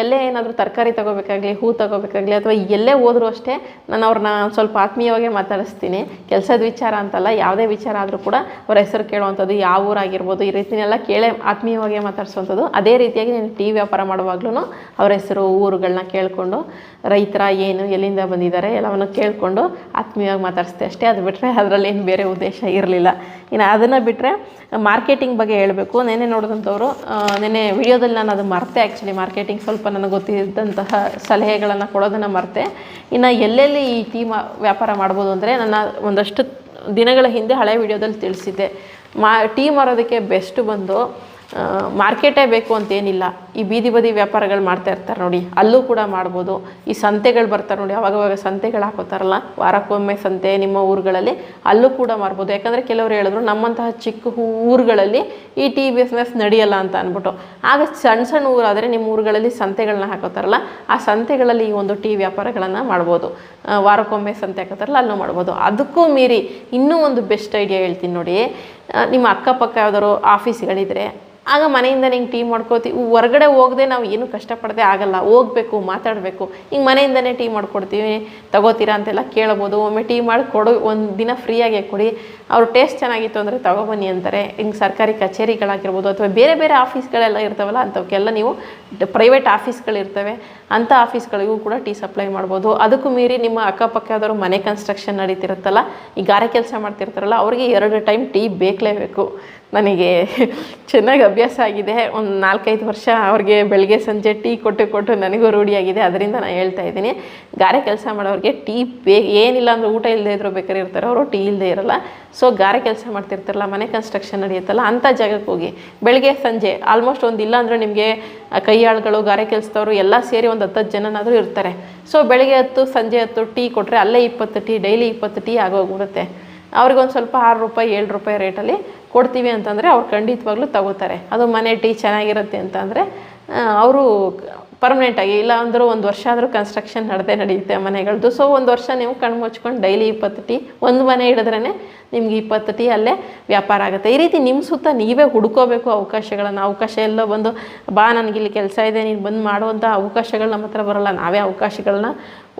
ಎಲ್ಲೇ ಏನಾದರೂ ತರಕಾರಿ ತೊಗೋಬೇಕಾಗಲಿ, ಹೂ ತೊಗೋಬೇಕಾಗಲಿ, ಅಥವಾ ಎಲ್ಲೇ ಹೋದರೂ ಅಷ್ಟೇ, ನಾನು ಅವ್ರನ್ನ ಸ್ವಲ್ಪ ಆತ್ಮೀಯವಾಗೇ ಮಾತಾಡಿಸ್ತೀನಿ. ಕೆಲಸದ ವಿಚಾರ ಅಂತಲ್ಲ, ಯಾವುದೇ ವಿಚಾರ ಆದರೂ ಕೂಡ ಅವ್ರ ಹೆಸರು ಕೇಳುವಂಥದ್ದು, ಯಾವ ಊರಾಗಿರ್ಬೋದು, ಈ ರೀತಿನೆಲ್ಲ ಕೇಳೇ, ಆತ್ಮೀಯವಾಗೇ ಮಾತಾಡಿಸುವಂಥದ್ದು. ಅದೇ ರೀತಿಯಾಗಿ ನಾನು ಟಿ ವ್ಯಾಪಾರ ಮಾಡುವಾಗ್ಲೂ ಅವ್ರ ಹೆಸರು ಊರುಗಳನ್ನ ಕೇಳಿಕೊಂಡು, ರೈತರ ಏನು, ಎಲ್ಲಿಂದ ಬಂದಿದ್ದಾರೆ ಎಲ್ಲವನ್ನು ಕೇಳಿಕೊಂಡು ಆತ್ಮೀಯವಾಗಿ ಮಾತಾಡಿಸ್ತೆ ಅಷ್ಟೇ. ಅದು ಬಿಟ್ಟರೆ ಅದರಲ್ಲಿ ಏನು ಬೇರೆ ಉದ್ದೇಶ ಇರಲಿಲ್ಲ. ಇನ್ನು ಅದನ್ನು ಬಿಟ್ಟರೆ ಮಾರ್ಕೆಟಿಂಗ್ ಬಗ್ಗೆ ಹೇಳಬೇಕು. ನೆನ್ನೆ ನೋಡಿದಂಥವ್ರು ನೆನ್ನೆ ವಿಡಿಯೋದಲ್ಲಿ ನಾನು ಅದು ಮರ್ತೆ ಆ್ಯಕ್ಚುಲಿ ಮಾರ್ಕೆಟಿಂಗ್ ಸ್ವಲ್ಪ ನನಗೆ ಗೊತ್ತಿದ್ದಂತಹ ಸಲಹೆಗಳನ್ನು ಕೊಡೋದನ್ನು ಮರ್ತೆ. ಇನ್ನು ಎಲ್ಲೆಲ್ಲಿ ಈ ಟೀ ವ್ಯಾಪಾರ ಮಾಡ್ಬೋದು ಅಂದರೆ ನನ್ನ ಒಂದಷ್ಟು ದಿನಗಳ ಹಿಂದೆ ಹಳೆ ವಿಡಿಯೋದಲ್ಲಿ ತಿಳಿಸಿದ್ದೆ. ಮಾ ಟೀ ಮಾರೋದಕ್ಕೆ ಬೆಸ್ಟ್ ಬಂದು ಮಾರ್ಕೆಟೇ ಬೇಕು ಅಂತೇನಿಲ್ಲ. ಈ ಬೀದಿ ಬದಿ ವ್ಯಾಪಾರಗಳು ಮಾಡ್ತಾ ಇರ್ತಾರೆ ನೋಡಿ. ಅಲ್ಲೂ ಕೂಡ ಮಾಡ್ಬೋದು. ಈ ಸಂತೆಗಳು ಬರ್ತಾರೆ ನೋಡಿ. ಅವಾಗವಾಗ ಸಂತೆಗಳು ಹಾಕೋತಾರಲ್ಲ? ವಾರಕ್ಕೊಮ್ಮೆ ಸಂತೆ ನಿಮ್ಮ ಊರುಗಳಲ್ಲಿ ಅಲ್ಲೂ ಕೂಡ ಮಾರ್ಬೋದು ಯಾಕಂದರೆ ಕೆಲವರು ಹೇಳಿದ್ರು, ನಮ್ಮಂತಹ ಚಿಕ್ಕ ಊರುಗಳಲ್ಲಿ ಈ ಟೀ ಬಿಸ್ನೆಸ್ ನಡೆಯಲ್ಲ ಅಂತ ಅಂದ್ಬಿಟ್ಟು. ಆಗ ಸಣ್ಣ ಸಣ್ಣ ಊರಾದರೆ ನಿಮ್ಮ ಊರುಗಳಲ್ಲಿ ಸಂತೆಗಳನ್ನ ಹಾಕೋತಾರಲ್ಲ, ಆ ಸಂತೆಗಳಲ್ಲಿ ಈ ಒಂದು ಟೀ ವ್ಯಾಪಾರಗಳನ್ನು ಮಾಡ್ಬೋದು. ವಾರಕ್ಕೊಮ್ಮೆ ಸಂತೆ ಹಾಕೋತಾರಲ್ಲ, ಅಲ್ಲೂ ಮಾಡ್ಬೋದು. ಅದಕ್ಕೂ ಮೀರಿ ಇನ್ನೂ ಒಂದು ಬೆಸ್ಟ್ ಐಡಿಯಾ ಹೇಳ್ತೀನಿ ನೋಡಿ. ನಿಮ್ಮ ಅಕ್ಕಪಕ್ಕ ಯಾವ್ದಾದ್ರು ಆಫೀಸ್ಗಳಿದ್ರೆ ಆಗ ಮನೆಯಿಂದ ಹಿಂಗೆ ಟೀ ಮಾಡ್ಕೊಳ್ತೀವಿ ಹೊರಗಡೆ ಹೋಗದೆ ನಾವು ಏನು ಕಷ್ಟಪಡದೆ ಆಗಲ್ಲ. ಹೋಗಬೇಕು, ಮಾತಾಡಬೇಕು. ಹಿಂಗೆ ಮನೆಯಿಂದನೇ ಟೀ ಮಾಡ್ಕೊಡ್ತೀವಿ. ತಗೋತೀರಾ ಅಂತೆಲ್ಲ ಕೇಳ್ಬೋದು. ಒಮ್ಮೆ ಟೀ ಮಾಡಿ ಕೊಡು, ಒಂದು ದಿನ ಫ್ರೀಯಾಗೆ ಕೊಡಿ. ಅವ್ರ ಟೇಸ್ಟ್ ಚೆನ್ನಾಗಿತ್ತು ಅಂದರೆ ತಗೊಬನ್ನಿ ಅಂತಾರೆ. ಹಿಂಗೆ ಸರ್ಕಾರಿ ಕಚೇರಿಗಳಾಗಿರ್ಬೋದು ಅಥವಾ ಬೇರೆ ಬೇರೆ ಆಫೀಸ್ಗಳೆಲ್ಲ ಇರ್ತಾವಲ್ಲ ಅಂಥವಕ್ಕೆಲ್ಲ ನೀವು ಪ್ರೈವೇಟ್ ಆಫೀಸ್ಗಳಿರ್ತವೆ. ಅಂಥ ಆಫೀಸ್ಗಳಿಗೂ ಕೂಡ ಟೀ ಸಪ್ಲೈ ಮಾಡ್ಬೋದು. ಅದಕ್ಕೂ ಮೀರಿ ನಿಮ್ಮ ಅಕ್ಕಪಕ್ಕದವರು ಮನೆ ಕನ್ಸ್ಟ್ರಕ್ಷನ್ ನಡೀತಿರುತ್ತಲ್ಲ, ಈ ಗಾರೆ ಕೆಲಸ ಮಾಡ್ತಿರ್ತಾರಲ್ಲ, ಅವರಿಗೆ ಎರಡು ಟೈಮ್ ಟೀ ಬೇಕಲೇಬೇಕು. ನನಗೆ ಚೆನ್ನಾಗಿ ಅಭ್ಯಾಸ ಆಗಿದೆ. ಒಂದು ನಾಲ್ಕೈದು ವರ್ಷ ಅವ್ರಿಗೆ ಬೆಳಗ್ಗೆ ಸಂಜೆ ಟೀ ಕೊಟ್ಟು ಕೊಟ್ಟು ನನಗೂ ರೂಢಿಯಾಗಿದೆ ಅದರಿಂದ ನಾನು ಹೇಳ್ತಾ ಇದ್ದೀನಿ, ಗಾರೆ ಕೆಲಸ ಮಾಡೋರಿಗೆ ಟೀ ಬೇ, ಏನಿಲ್ಲ ಅಂದರೆ ಊಟ ಇಲ್ಲದೆ ಇದ್ರು ಬೇಕಾದ್ರೆ ಇರ್ತಾರೆ. ಅವರು ಟೀ ಇಲ್ಲದೆ ಇರಲ್ಲ. ಸೊ ಗಾರೆ ಕೆಲಸ ಮಾಡ್ತಿರ್ತಾರಲ್ಲ, ಮನೆ ಕನ್ಸ್ಟ್ರಕ್ಷನ್ ನಡೆಯುತ್ತಲ್ಲ ಅಂಥ ಜಾಗಕ್ಕೆ ಹೋಗಿ ಬೆಳಗ್ಗೆ, ಸಂಜೆ ಆಲ್ಮೋಸ್ಟ್ ಒಂದು ಇಲ್ಲ ಅಂದರೆ ನಿಮಗೆ ಕೈಯಾಳುಗಳು, ಗಾರೆ ಕೆಲಸದವರು ಎಲ್ಲ ಸೇರಿ ಒಂದು ಹತ್ತತ್ತು ಜನನಾದರೂ ಇರ್ತಾರೆ. ಸೊ ಬೆಳಗ್ಗೆ ಹತ್ತು, ಸಂಜೆ ಹತ್ತು ಟೀ ಕೊಟ್ಟರೆ ಅಲ್ಲೇ ಇಪ್ಪತ್ತು ಟೀ, ಡೈಲಿ ಇಪ್ಪತ್ತು ಟೀ ಆಗೋಗ್ಬಿಡುತ್ತೆ. ಅವ್ರಿಗೊಂದು ಸ್ವಲ್ಪ ಆರು ರೂಪಾಯಿ, ಏಳು ರೂಪಾಯಿ ರೇಟಲ್ಲಿ ಕೊಡ್ತೀವಿ ಅಂತಂದರೆ ಅವ್ರು ಖಂಡಿತವಾಗ್ಲೂ ತಗೋತಾರೆ. ಅದು ಮನೆ ಟೀ ಚೆನ್ನಾಗಿರುತ್ತೆ ಅಂತಂದರೆ ಅವರು ಪರ್ಮನೆಂಟಾಗಿ ಇಲ್ಲ ಅಂದರೂ ಒಂದು ವರ್ಷ ಆದರೂ ಕನ್ಸ್ಟ್ರಕ್ಷನ್ ನಡೆದೇ ನಡೆಯುತ್ತೆ ಮನೆಗಳದ್ದು ಸೊ ಒಂದು ವರ್ಷ ನೀವು ಕಣ್ಣು ಮುಚ್ಕೊಂಡು ಡೈಲಿ ಇಪ್ಪತ್ತು ಟೀ, ಒಂದು ಮನೆ ಹಿಡಿದ್ರೇ ನಿಮ್ಗೆ ಇಪ್ಪತ್ತು ಟೀ ಅಲ್ಲೇ ವ್ಯಾಪಾರ ಆಗುತ್ತೆ. ಈ ರೀತಿ ನಿಮ್ಮ ಸುತ್ತ ನೀವೇ ಹುಡ್ಕೋಬೇಕು ಅವಕಾಶಗಳನ್ನು. ಅವಕಾಶ ಎಲ್ಲ ಬಂದು, ಬಾ ನನಗಿಲ್ಲಿ ಕೆಲಸ ಇದೆ, ನೀನು ಬಂದು ಮಾಡುವಂಥ ಅವಕಾಶಗಳು ನಮ್ಮ ಹತ್ರ ಬರೋಲ್ಲ. ನಾವೇ ಅವಕಾಶಗಳನ್ನ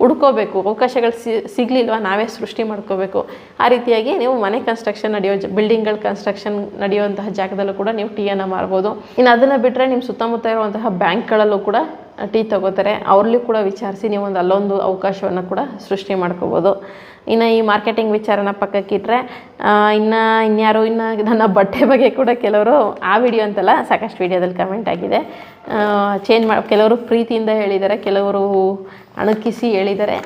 ಹುಡ್ಕೋಬೇಕು, ಅವಕಾಶಗಳು ಸಿಗಲಿಲ್ವ, ನಾವೇ ಸೃಷ್ಟಿ ಮಾಡ್ಕೋಬೇಕು. ಆ ರೀತಿಯಾಗಿ ನೀವು ಮನೆ ಕನ್ಸ್ಟ್ರಕ್ಷನ್ ನಡೆಯೋ ಬಿಲ್ಡಿಂಗ್ಗಳ ಕನ್ಸ್ಟ್ರಕ್ಷನ್ ನಡೆಯುವಂತಹ ಜಾಗದಲ್ಲೂ ಕೂಡ ನೀವು ಟೀಯನ್ನು ಮಾರ್ಬೋದು. ಇನ್ನು ಅದನ್ನು ಬಿಟ್ಟರೆ ನಿಮ್ಮ ಸುತ್ತಮುತ್ತ ಇರುವಂತಹ ಬ್ಯಾಂಕ್ಗಳಲ್ಲೂ ಕೂಡ ಟೀ ತಗೋತಾರೆ. ಅವ್ರಲ್ಲೂ ಕೂಡ ವಿಚಾರಿಸಿ ನೀವು ಒಂದು ಅಲ್ಲೊಂದು ಅವಕಾಶವನ್ನು ಕೂಡ ಸೃಷ್ಟಿ ಮಾಡ್ಕೋಬೋದು. ಇನ್ನು ಈ ಮಾರ್ಕೆಟಿಂಗ್ ವಿಚಾರನ ಪಕ್ಕಕ್ಕಿಟ್ರೆ ಇನ್ನು ಇನ್ಯಾರು ಇನ್ನು ನನ್ನ ಬಟ್ಟೆ ಬಗ್ಗೆ ಕೂಡ ಕೆಲವರು ಆ ವಿಡಿಯೋ ಅಂತಲ್ಲ ಸಾಕಷ್ಟು ವಿಡಿಯೋದಲ್ಲಿ ಕಮೆಂಟ್ ಆಗಿದೆ. ಚೇಂಜ್ ಮಾಡಿ, ಕೆಲವರು ಪ್ರೀತಿಯಿಂದ ಹೇಳಿದ್ದಾರೆ ಕೆಲವರು ಅಣಕಿಸಿ ಹೇಳಿದ್ದಾರೆ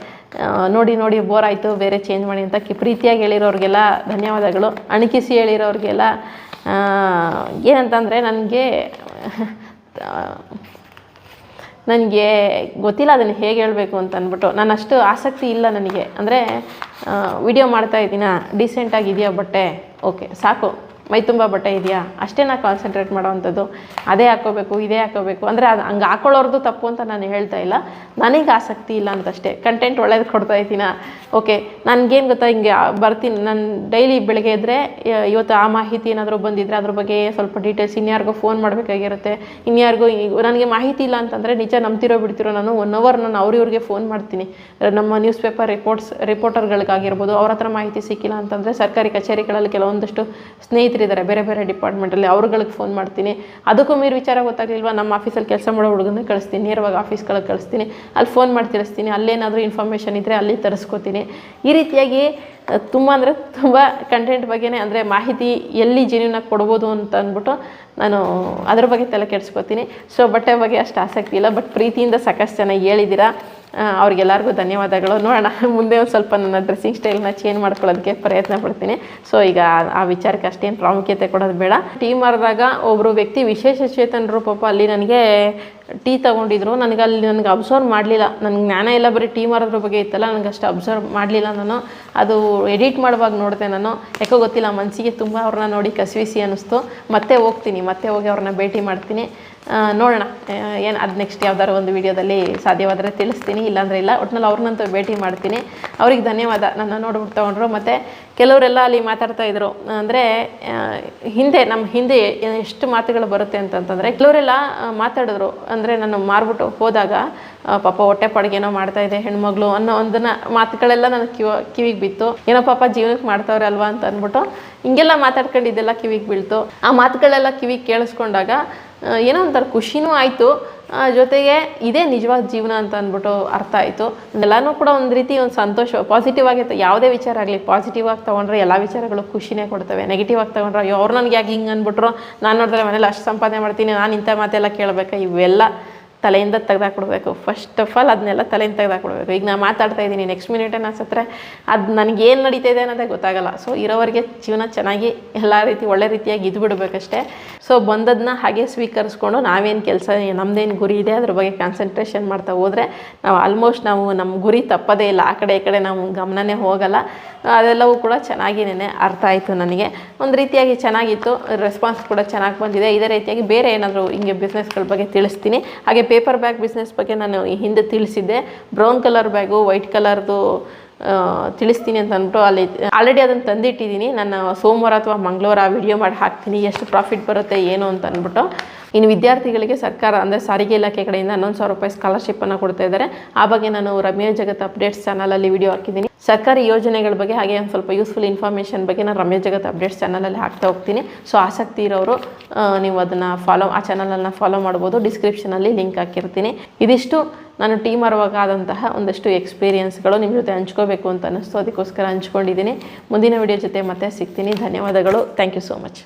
ನೋಡಿ ನೋಡಿ ಬೋರ್ ಆಯಿತು, ಬೇರೆ ಚೇಂಜ್ ಮಾಡಿ ಅಂತ ಕಿ, ಪ್ರೀತಿಯಾಗಿ ಹೇಳಿರೋರಿಗೆಲ್ಲ ಧನ್ಯವಾದಗಳು. ಅಣಕಿಸಿ ಹೇಳಿರೋರಿಗೆಲ್ಲ ಏನಂತಂದರೆ ನನಗೆ ನನಗೆ ಗೊತ್ತಿಲ್ಲ ಅದನ್ನು ಹೇಗೆ ಹೇಳಬೇಕು ಅಂತ ಅಂದ್ಬಿಟ್ಟು ನಾನು ಅಷ್ಟು ಆಸಕ್ತಿ ಇಲ್ಲ ನನಗೆ. ಅಂದರೆ ವಿಡಿಯೋ ಮಾಡ್ತಾ ಇದ್ದೀನಾ? ಡೀಸೆಂಟಾಗಿ ಇದೆಯಾ ಬಟ್ಟೆ? ಓಕೆ ಸಾಕು. ಮೈ ತುಂಬ ಬಟ್ಟೆ ಇದೆಯಾ? ಅಷ್ಟೇ ನಾ ಕಾನ್ಸಂಟ್ರೇಟ್ ಮಾಡೋವಂಥದ್ದು. ಅದೇ ಹಾಕೋಬೇಕು, ಇದೇ ಹಾಕೋಬೇಕು. ಅಂದರೆ ಅದು ಹಂಗೆ ಹಾಕೊಳ್ಳೋರ್ದು ತಪ್ಪು ಅಂತ ನಾನು ಹೇಳ್ತಾ ಇಲ್ಲ. ನನಗೆ ಆಸಕ್ತಿ ಇಲ್ಲ ಅಂತಷ್ಟೇ. ಕಂಟೆಂಟ್ ಒಳ್ಳೇದು ಕೊಡ್ತಾ ಇದ್ದೀನ? ಓಕೆ ನನಗೇನು ಗೊತ್ತಾ? ಹಿಂಗೆ ಬರ್ತೀನಿ. ನಾನು ಡೈಲಿ ಬೆಳಗ್ಗೆ ಇದ್ದರೆ ಇವತ್ತು ಆ ಮಾಹಿತಿ ಏನಾದರೂ ಬಂದಿದ್ರೆ ಅದ್ರ ಬಗ್ಗೆ ಸ್ವಲ್ಪ ಡೀಟೇಲ್ಸ್ ಇನ್ಯಾರಿಗೋ ಫೋನ್ ಮಾಡಬೇಕಾಗಿರುತ್ತೆ. ಇನ್ಯಾರಿಗೋ ನನಗೆ ಮಾಹಿತಿ ಇಲ್ಲ ಅಂತಂದರೆ ನಿಜ ನಂಬ್ತಿರೋ ಬಿಡ್ತಿರೋ ನಾನು ಒನ್ ಅವರ್ ನಾನು ಅವ್ರಿವ್ರಿಗೆ ಫೋನ್ ಮಾಡ್ತೀನಿ. ನಮ್ಮ ನ್ಯೂಸ್ ಪೇಪರ್ ರಿಪೋರ್ಟ್ಸ್ ರಿಪೋರ್ಟರ್ಗಳಿಗಾಗಿರ್ಬೋದು ಅವ್ರ ಹತ್ರ ಮಾಹಿತಿ ಸಿಕ್ಕಿಲ್ಲ ಅಂತಂದರೆ ಸರ್ಕಾರಿ ಕಚೇರಿಗಳಲ್ಲಿ ಕೆಲವೊಂದಷ್ಟು ಸ್ನೇಹಿತರಿದ್ದಾರೆ ಬೇರೆ ಬೇರೆ ಡಿಪಾರ್ಟ್ಮೆಂಟಲ್ಲಿ ಅವ್ರುಗಳಿಗೆ ಫೋನ್ ಮಾಡ್ತೀನಿ. ಅದಕ್ಕೂ ಮೀರಿ ವಿಚಾರ ಗೊತ್ತಾಗಲಿಲ್ವಾ? ನಮ್ಮ ಆಫೀಸಲ್ಲಿ ಕೆಲಸ ಮಾಡೋ ಹುಡುಗನ ಕಳಿಸ್ತೀನಿ. ನೇರವಾಗಿ ಆಫೀಸ್ಗಳಿಗೆ ಕಳಿಸ್ತೀನಿ. ಅಲ್ಲಿ ಫೋನ್ ಮಾಡಿ ತಿಳಿಸ್ತೀನಿ. ಅಲ್ಲೇನಾದರೂ ಇನ್ಫಾರ್ಮೇಷನ್ ಇದ್ದರೆ ಅಲ್ಲಿ ತರಿಸ್ಕೋತೀನಿ. ಈ ರೀತಿಯಾಗಿ ತುಂಬ ಅಂದರೆ ತುಂಬ ಕಂಟೆಂಟ್ ಬಗ್ಗೆನೇ ಅಂದರೆ ಮಾಹಿತಿ ಎಲ್ಲಿ ಜೀವನ ಕೊಡ್ಬೋದು ಅಂತ ಅಂದ್ಬಿಟ್ಟು ನಾನು ಅದ್ರ ಬಗ್ಗೆ ತಲೆ ಕೆಡಿಸ್ಕೊತೀನಿ. ಸೊ ಬಟ್ಟೆ ಬಗ್ಗೆ ಅಷ್ಟು ಆಸಕ್ತಿ ಇಲ್ಲ ಬಟ್ ಪ್ರೀತಿಯಿಂದ ಸಾಕಷ್ಟು ಜನ ಹೇಳಿದ್ದೀರಾ. ಅವ್ರಿಗೆಲ್ಲರಿಗೂ ಧನ್ಯವಾದಗಳು. ನೋಡೋಣ, ಮುಂದೆ ಒಂದು ಸ್ವಲ್ಪ ನನ್ನ ಡ್ರೆಸ್ಸಿಂಗ್ ಸ್ಟೈಲ್ನ ಚೇಂಜ್ ಮಾಡ್ಕೊಳ್ಳೋದಕ್ಕೆ ಪ್ರಯತ್ನ ಪಡ್ತೀನಿ. ಸೊ ಈಗ ಆ- ಆ ವಿಚಾರಕ್ಕೆ ಅಷ್ಟೇನು ಪ್ರಾಮುಖ್ಯತೆ ಕೊಡೋದು ಬೇಡ. ಟೀಮ್ ಮಾಡಿದಾಗ ಒಬ್ಬರು ವ್ಯಕ್ತಿ ವಿಶೇಷ ಚೇತನರು ಪಾಪ ಅಲ್ಲಿ ನನಗೆ ಟೀ ತೊಗೊಂಡಿದ್ರು. ನನಗೆ ಅಲ್ಲಿ ನನಗೆ ಅಬ್ಸರ್ವ್ ಮಾಡಲಿಲ್ಲ. ನನಗೆ ಜ್ಞಾನ ಎಲ್ಲ ಬರೀ ಟೀ ಮಾರೋದ್ರ ಬಗ್ಗೆ ಇತ್ತಲ್ಲ, ನನಗೆ ಅಷ್ಟು ಅಬ್ಸರ್ವ್ ಮಾಡಲಿಲ್ಲ ನಾನು. ಅದು ಎಡಿಟ್ ಮಾಡುವಾಗ ನೋಡಿದೆ ನಾನು. ಯಾಕೋ ಗೊತ್ತಿಲ್ಲ ಮನಸ್ಸಿಗೆ ತುಂಬ ಅವ್ರನ್ನ ನೋಡಿ ಕಸಿವಿಸಿ ಅನ್ನಿಸ್ತು. ಮತ್ತೆ ಹೋಗ್ತೀನಿ, ಮತ್ತೆ ಹೋಗಿ ಅವ್ರನ್ನ ಭೇಟಿ ಮಾಡ್ತೀನಿ. ನೋಡೋಣ. ಏನು, ಅದು ನೆಕ್ಸ್ಟ್ ಯಾವ್ದಾದ್ರು ಒಂದು ವಿಡಿಯೋದಲ್ಲಿ ಸಾಧ್ಯವಾದರೆ ತಿಳಿಸ್ತೀನಿ, ಇಲ್ಲಾಂದರೆ ಇಲ್ಲ. ಒಟ್ನಲ್ಲಿ ಅವ್ರನ್ನಂತೂ ಭೇಟಿ ಮಾಡ್ತೀನಿ. ಅವ್ರಿಗೆ ಧನ್ಯವಾದ. ನನ್ನ ನೋಡ್ಬಿಟ್ಟು ತೊಗೊಂಡ್ರು. ಮತ್ತು ಕೆಲವರೆಲ್ಲ ಅಲ್ಲಿ ಮಾತಾಡ್ತಾ ಇದ್ರು. ಅಂದರೆ ಹಿಂದೆ ನಮ್ಮ ಹಿಂದೆ ಎಷ್ಟು ಮಾತುಗಳು ಬರುತ್ತೆ ಅಂತಂತಂದರೆ, ಕೆಲವರೆಲ್ಲ ಮಾತಾಡಿದ್ರು. ಅಂದರೆ, ನಾನು ಮಾರ್ಬಿಟ್ಟು ಹೋದಾಗ ಪಾಪ ಹೊಟ್ಟೆ ಪಾಡಿಗೆನೋ ಮಾಡ್ತಾ ಇದೆ ಹೆಣ್ಮಗಳು ಅನ್ನೋ ಒಂದನ್ನು ಮಾತುಗಳೆಲ್ಲ ನನ್ನ ಕಿವ, ಕಿವಿಗೆ ಬಿತ್ತು. ಏನೋ ಪಾಪ ಜೀವನಕ್ಕೆ ಮಾಡ್ತಾವ್ರೆ ಅಲ್ವಾ ಅಂತ ಅಂದ್ಬಿಟ್ಟು ಹಿಂಗೆಲ್ಲ ಮಾತಾಡ್ಕೊಂಡಿದ್ದೆಲ್ಲ ಕಿವಿಗೆ ಬೀಳ್ತು. ಆ ಮಾತುಗಳೆಲ್ಲ ಕಿವಿಗೆ ಕೇಳಿಸ್ಕೊಂಡಾಗ ಏನೋ ಒಂಥರ ಖುಷಿನೂ ಆಯಿತು. ಜೊತೆಗೆ ಇದೇ ನಿಜವಾದ ಜೀವನ ಅಂತ ಅಂದ್ಬಿಟ್ಟು ಅರ್ಥ ಆಯಿತು. ಎಲ್ಲನೂ ಕೂಡ ಒಂದು ರೀತಿ ಒಂದು ಸಂತೋಷ ಪಾಸಿಟಿವ್ ಆಗಿ ಯಾವುದೇ ವಿಚಾರ ಆಗಲಿ ಪಾಸಿಟಿವ್ ಆಗಿ ತೊಗೊಂಡ್ರೆ ಎಲ್ಲ ವಿಚಾರಗಳು ಖುಷಿನೇ ಕೊಡ್ತವೆ. ನೆಗೆಟಿವ್ ಆಗಿ ತೊಗೊಂಡ್ರೆ ಅಯ್ಯೋ, ಅವ್ರು ನನಗೆ ಯಾಕೆ ಹಿಂಗೆ ಅಂದ್ಬಿಟ್ರು? ನಾನು ನೋಡಿದ್ರೆ ಮನೇಲಿ ಅಷ್ಟು ಸಂಪಾದನೆ ಮಾಡ್ತೀನಿ, ನಾನು ಇಂಥ ಮಾತೆಲ್ಲ ಕೇಳಬೇಕಾ? ಇವೆಲ್ಲ ತಲೆಯಿಂದ ತೆಗ್ದಾಕ್ಬಿಡ್ಬೇಕು. ಫಸ್ಟ್ ಆಫ್ ಆಲ್ ಅದನ್ನೆಲ್ಲ ತಲೆಯಿಂದ ತೆಗ್ದಾಕ್ಬಿಡ್ಬೇಕು. ಈಗ ನಾನು ಮಾತಾಡ್ತಾ ಇದ್ದೀನಿ ನೆಕ್ಸ್ಟ್ ಮಿನಿಟ್ ನಾನು ಅದು ನನಗೇನು ನಡೀತಾ ಇದೆ ಅನ್ನೋದೇ ಗೊತ್ತಾಗಲ್ಲ. ಸೊ ಇರೋವರೆಗೆ ಜೀವನ ಚೆನ್ನಾಗಿ ಎಲ್ಲ ರೀತಿ, ಒಳ್ಳೆ ರೀತಿಯಾಗಿ ಇದ್ಬಿಡ್ಬೇಕಷ್ಟೇ. ಸೊ ಬಂದದನ್ನ ಹಾಗೆ ಸ್ವೀಕರಿಸ್ಕೊಂಡು ನಾವೇನು ಕೆಲಸ ನಮ್ಮದೇನು ಗುರಿ ಇದೆ, ಅದ್ರ ಬಗ್ಗೆ ಕಾನ್ಸಂಟ್ರೇಷನ್ ಮಾಡ್ತಾ ಹೋದರೆ ನಾವು ಆಲ್ಮೋಸ್ಟ್ ನಾವು ನಮ್ಮ ಗುರಿ ತಪ್ಪದೇ ಇಲ್ಲ. ಆ ಕಡೆ, ಈ ಕಡೆ ನಾವು ಗಮನನೇ ಹೋಗಲ್ಲ. ಅದೆಲ್ಲವೂ ಕೂಡ ಚೆನ್ನಾಗಿನೇ ಅರ್ಥ ಆಯಿತು ನನಗೆ. ಒಂದು ರೀತಿಯಾಗಿ ಚೆನ್ನಾಗಿತ್ತು ರೆಸ್ಪಾನ್ಸ್ ಕೂಡ ಚೆನ್ನಾಗಿ ಬಂದಿದೆ. ಇದೇ ರೀತಿಯಾಗಿ ಬೇರೆ ಏನಾದರೂ ಹಿಂಗೆ ಬಿಸ್ನೆಸ್ಗಳ ಬಗ್ಗೆ ತಿಳಿಸ್ತೀನಿ. ಹಾಗೆ ಪೇಪರ್ ಬ್ಯಾಗ್ ಬಿಸ್ನೆಸ್ ಬಗ್ಗೆ ನಾನು ಈ ಹಿಂದೆ ತಿಳಿಸಿದ್ದೆ. ಬ್ರೌನ್ ಕಲರ್ ಬ್ಯಾಗು ವೈಟ್ ಕಲರ್ದು ತಿಳಿಸ್ತೀನಿ ಅಂತ ಅಂದ್ಬಿಟ್ಟು ಅಲ್ಲಿ ಆಲ್ರೆಡಿ ಅದನ್ನು ತಂದಿಟ್ಟಿದ್ದೀನಿ. ನಾನು ಸೋಮವಾರ ಅಥವಾ ಮಂಗಳವಾರ ವಿಡಿಯೋ ಮಾಡಿ ಹಾಕ್ತೀನಿ. ಎಷ್ಟು ಪ್ರಾಫಿಟ್ ಬರುತ್ತೆ, ಏನು ಅಂತ ಅಂದ್ಬಿಟ್ಟು. ಇನ್ನು ವಿದ್ಯಾರ್ಥಿಗಳಿಗೆ ಸರ್ಕಾರ ಅಂದರೆ ಸಾರಿಗೆ ಇಲಾಖೆ ಕಡೆಯಿಂದ ಹನ್ನೊಂದು ಸಾವಿರ ರೂಪಾಯಿ ಸ್ಕಾಲರ್ಶಿಪ್ಪನ್ನು ಕೊಡ್ತಾ ಇದ್ದಾರೆ. ಆ ಬಗ್ಗೆ ನಾನು ರಮ್ಯ ಜಗತ್ ಅಪ್ಡೇಟ್ಸ್ ಚಾನಲಲ್ಲಿ ವಿಡಿಯೋ ಹಾಕಿದ್ದೀನಿ. ಸರ್ಕಾರಿ ಯೋಜನೆಗಳ ಬಗ್ಗೆ ಹಾಗೆ ಒಂದು ಸ್ವಲ್ಪ ಯೂಸ್ಫುಲ್ ಇನ್ಫಾರ್ಮೇಷನ್ ಬಗ್ಗೆ ನಾನು ರಮ್ಯ ಜಗತ್ ಅಪ್ಡೇಟ್ಸ್ ಚಾನಲಲ್ಲಿ ಹಾಕ್ತಾ ಹೋಗ್ತೀನಿ. ಸೊ ಆಸಕ್ತಿ ಇರೋರು ನೀವು ಅದನ್ನು ಫಾಲೋ ಆ ಚಾನಲನ್ನು ಫಾಲೋ ಮಾಡ್ಬೋದು. ಡಿಸ್ಕ್ರಿಪ್ಷನಲ್ಲಿ ಲಿಂಕ್ ಹಾಕಿರ್ತೀನಿ. ಇದಿಷ್ಟು ನಾನು ಟೀಮ್ ಆದಂತಹ ಒಂದಷ್ಟು ಎಕ್ಸ್ಪೀರಿಯನ್ಸ್ಗಳು ನಿಮ್ಮ ಜೊತೆ ಹಂಚ್ಕೋಬೇಕು ಅಂತ ಅನ್ನಿಸ್ತು. ಅದಕ್ಕೋಸ್ಕರ ಹಂಚ್ಕೊಂಡಿದ್ದೀನಿ. ಮುಂದಿನ ವಿಡಿಯೋ ಜೊತೆ ಮತ್ತೆ ಸಿಗ್ತೀನಿ. ಧನ್ಯವಾದಗಳು. Thank you so much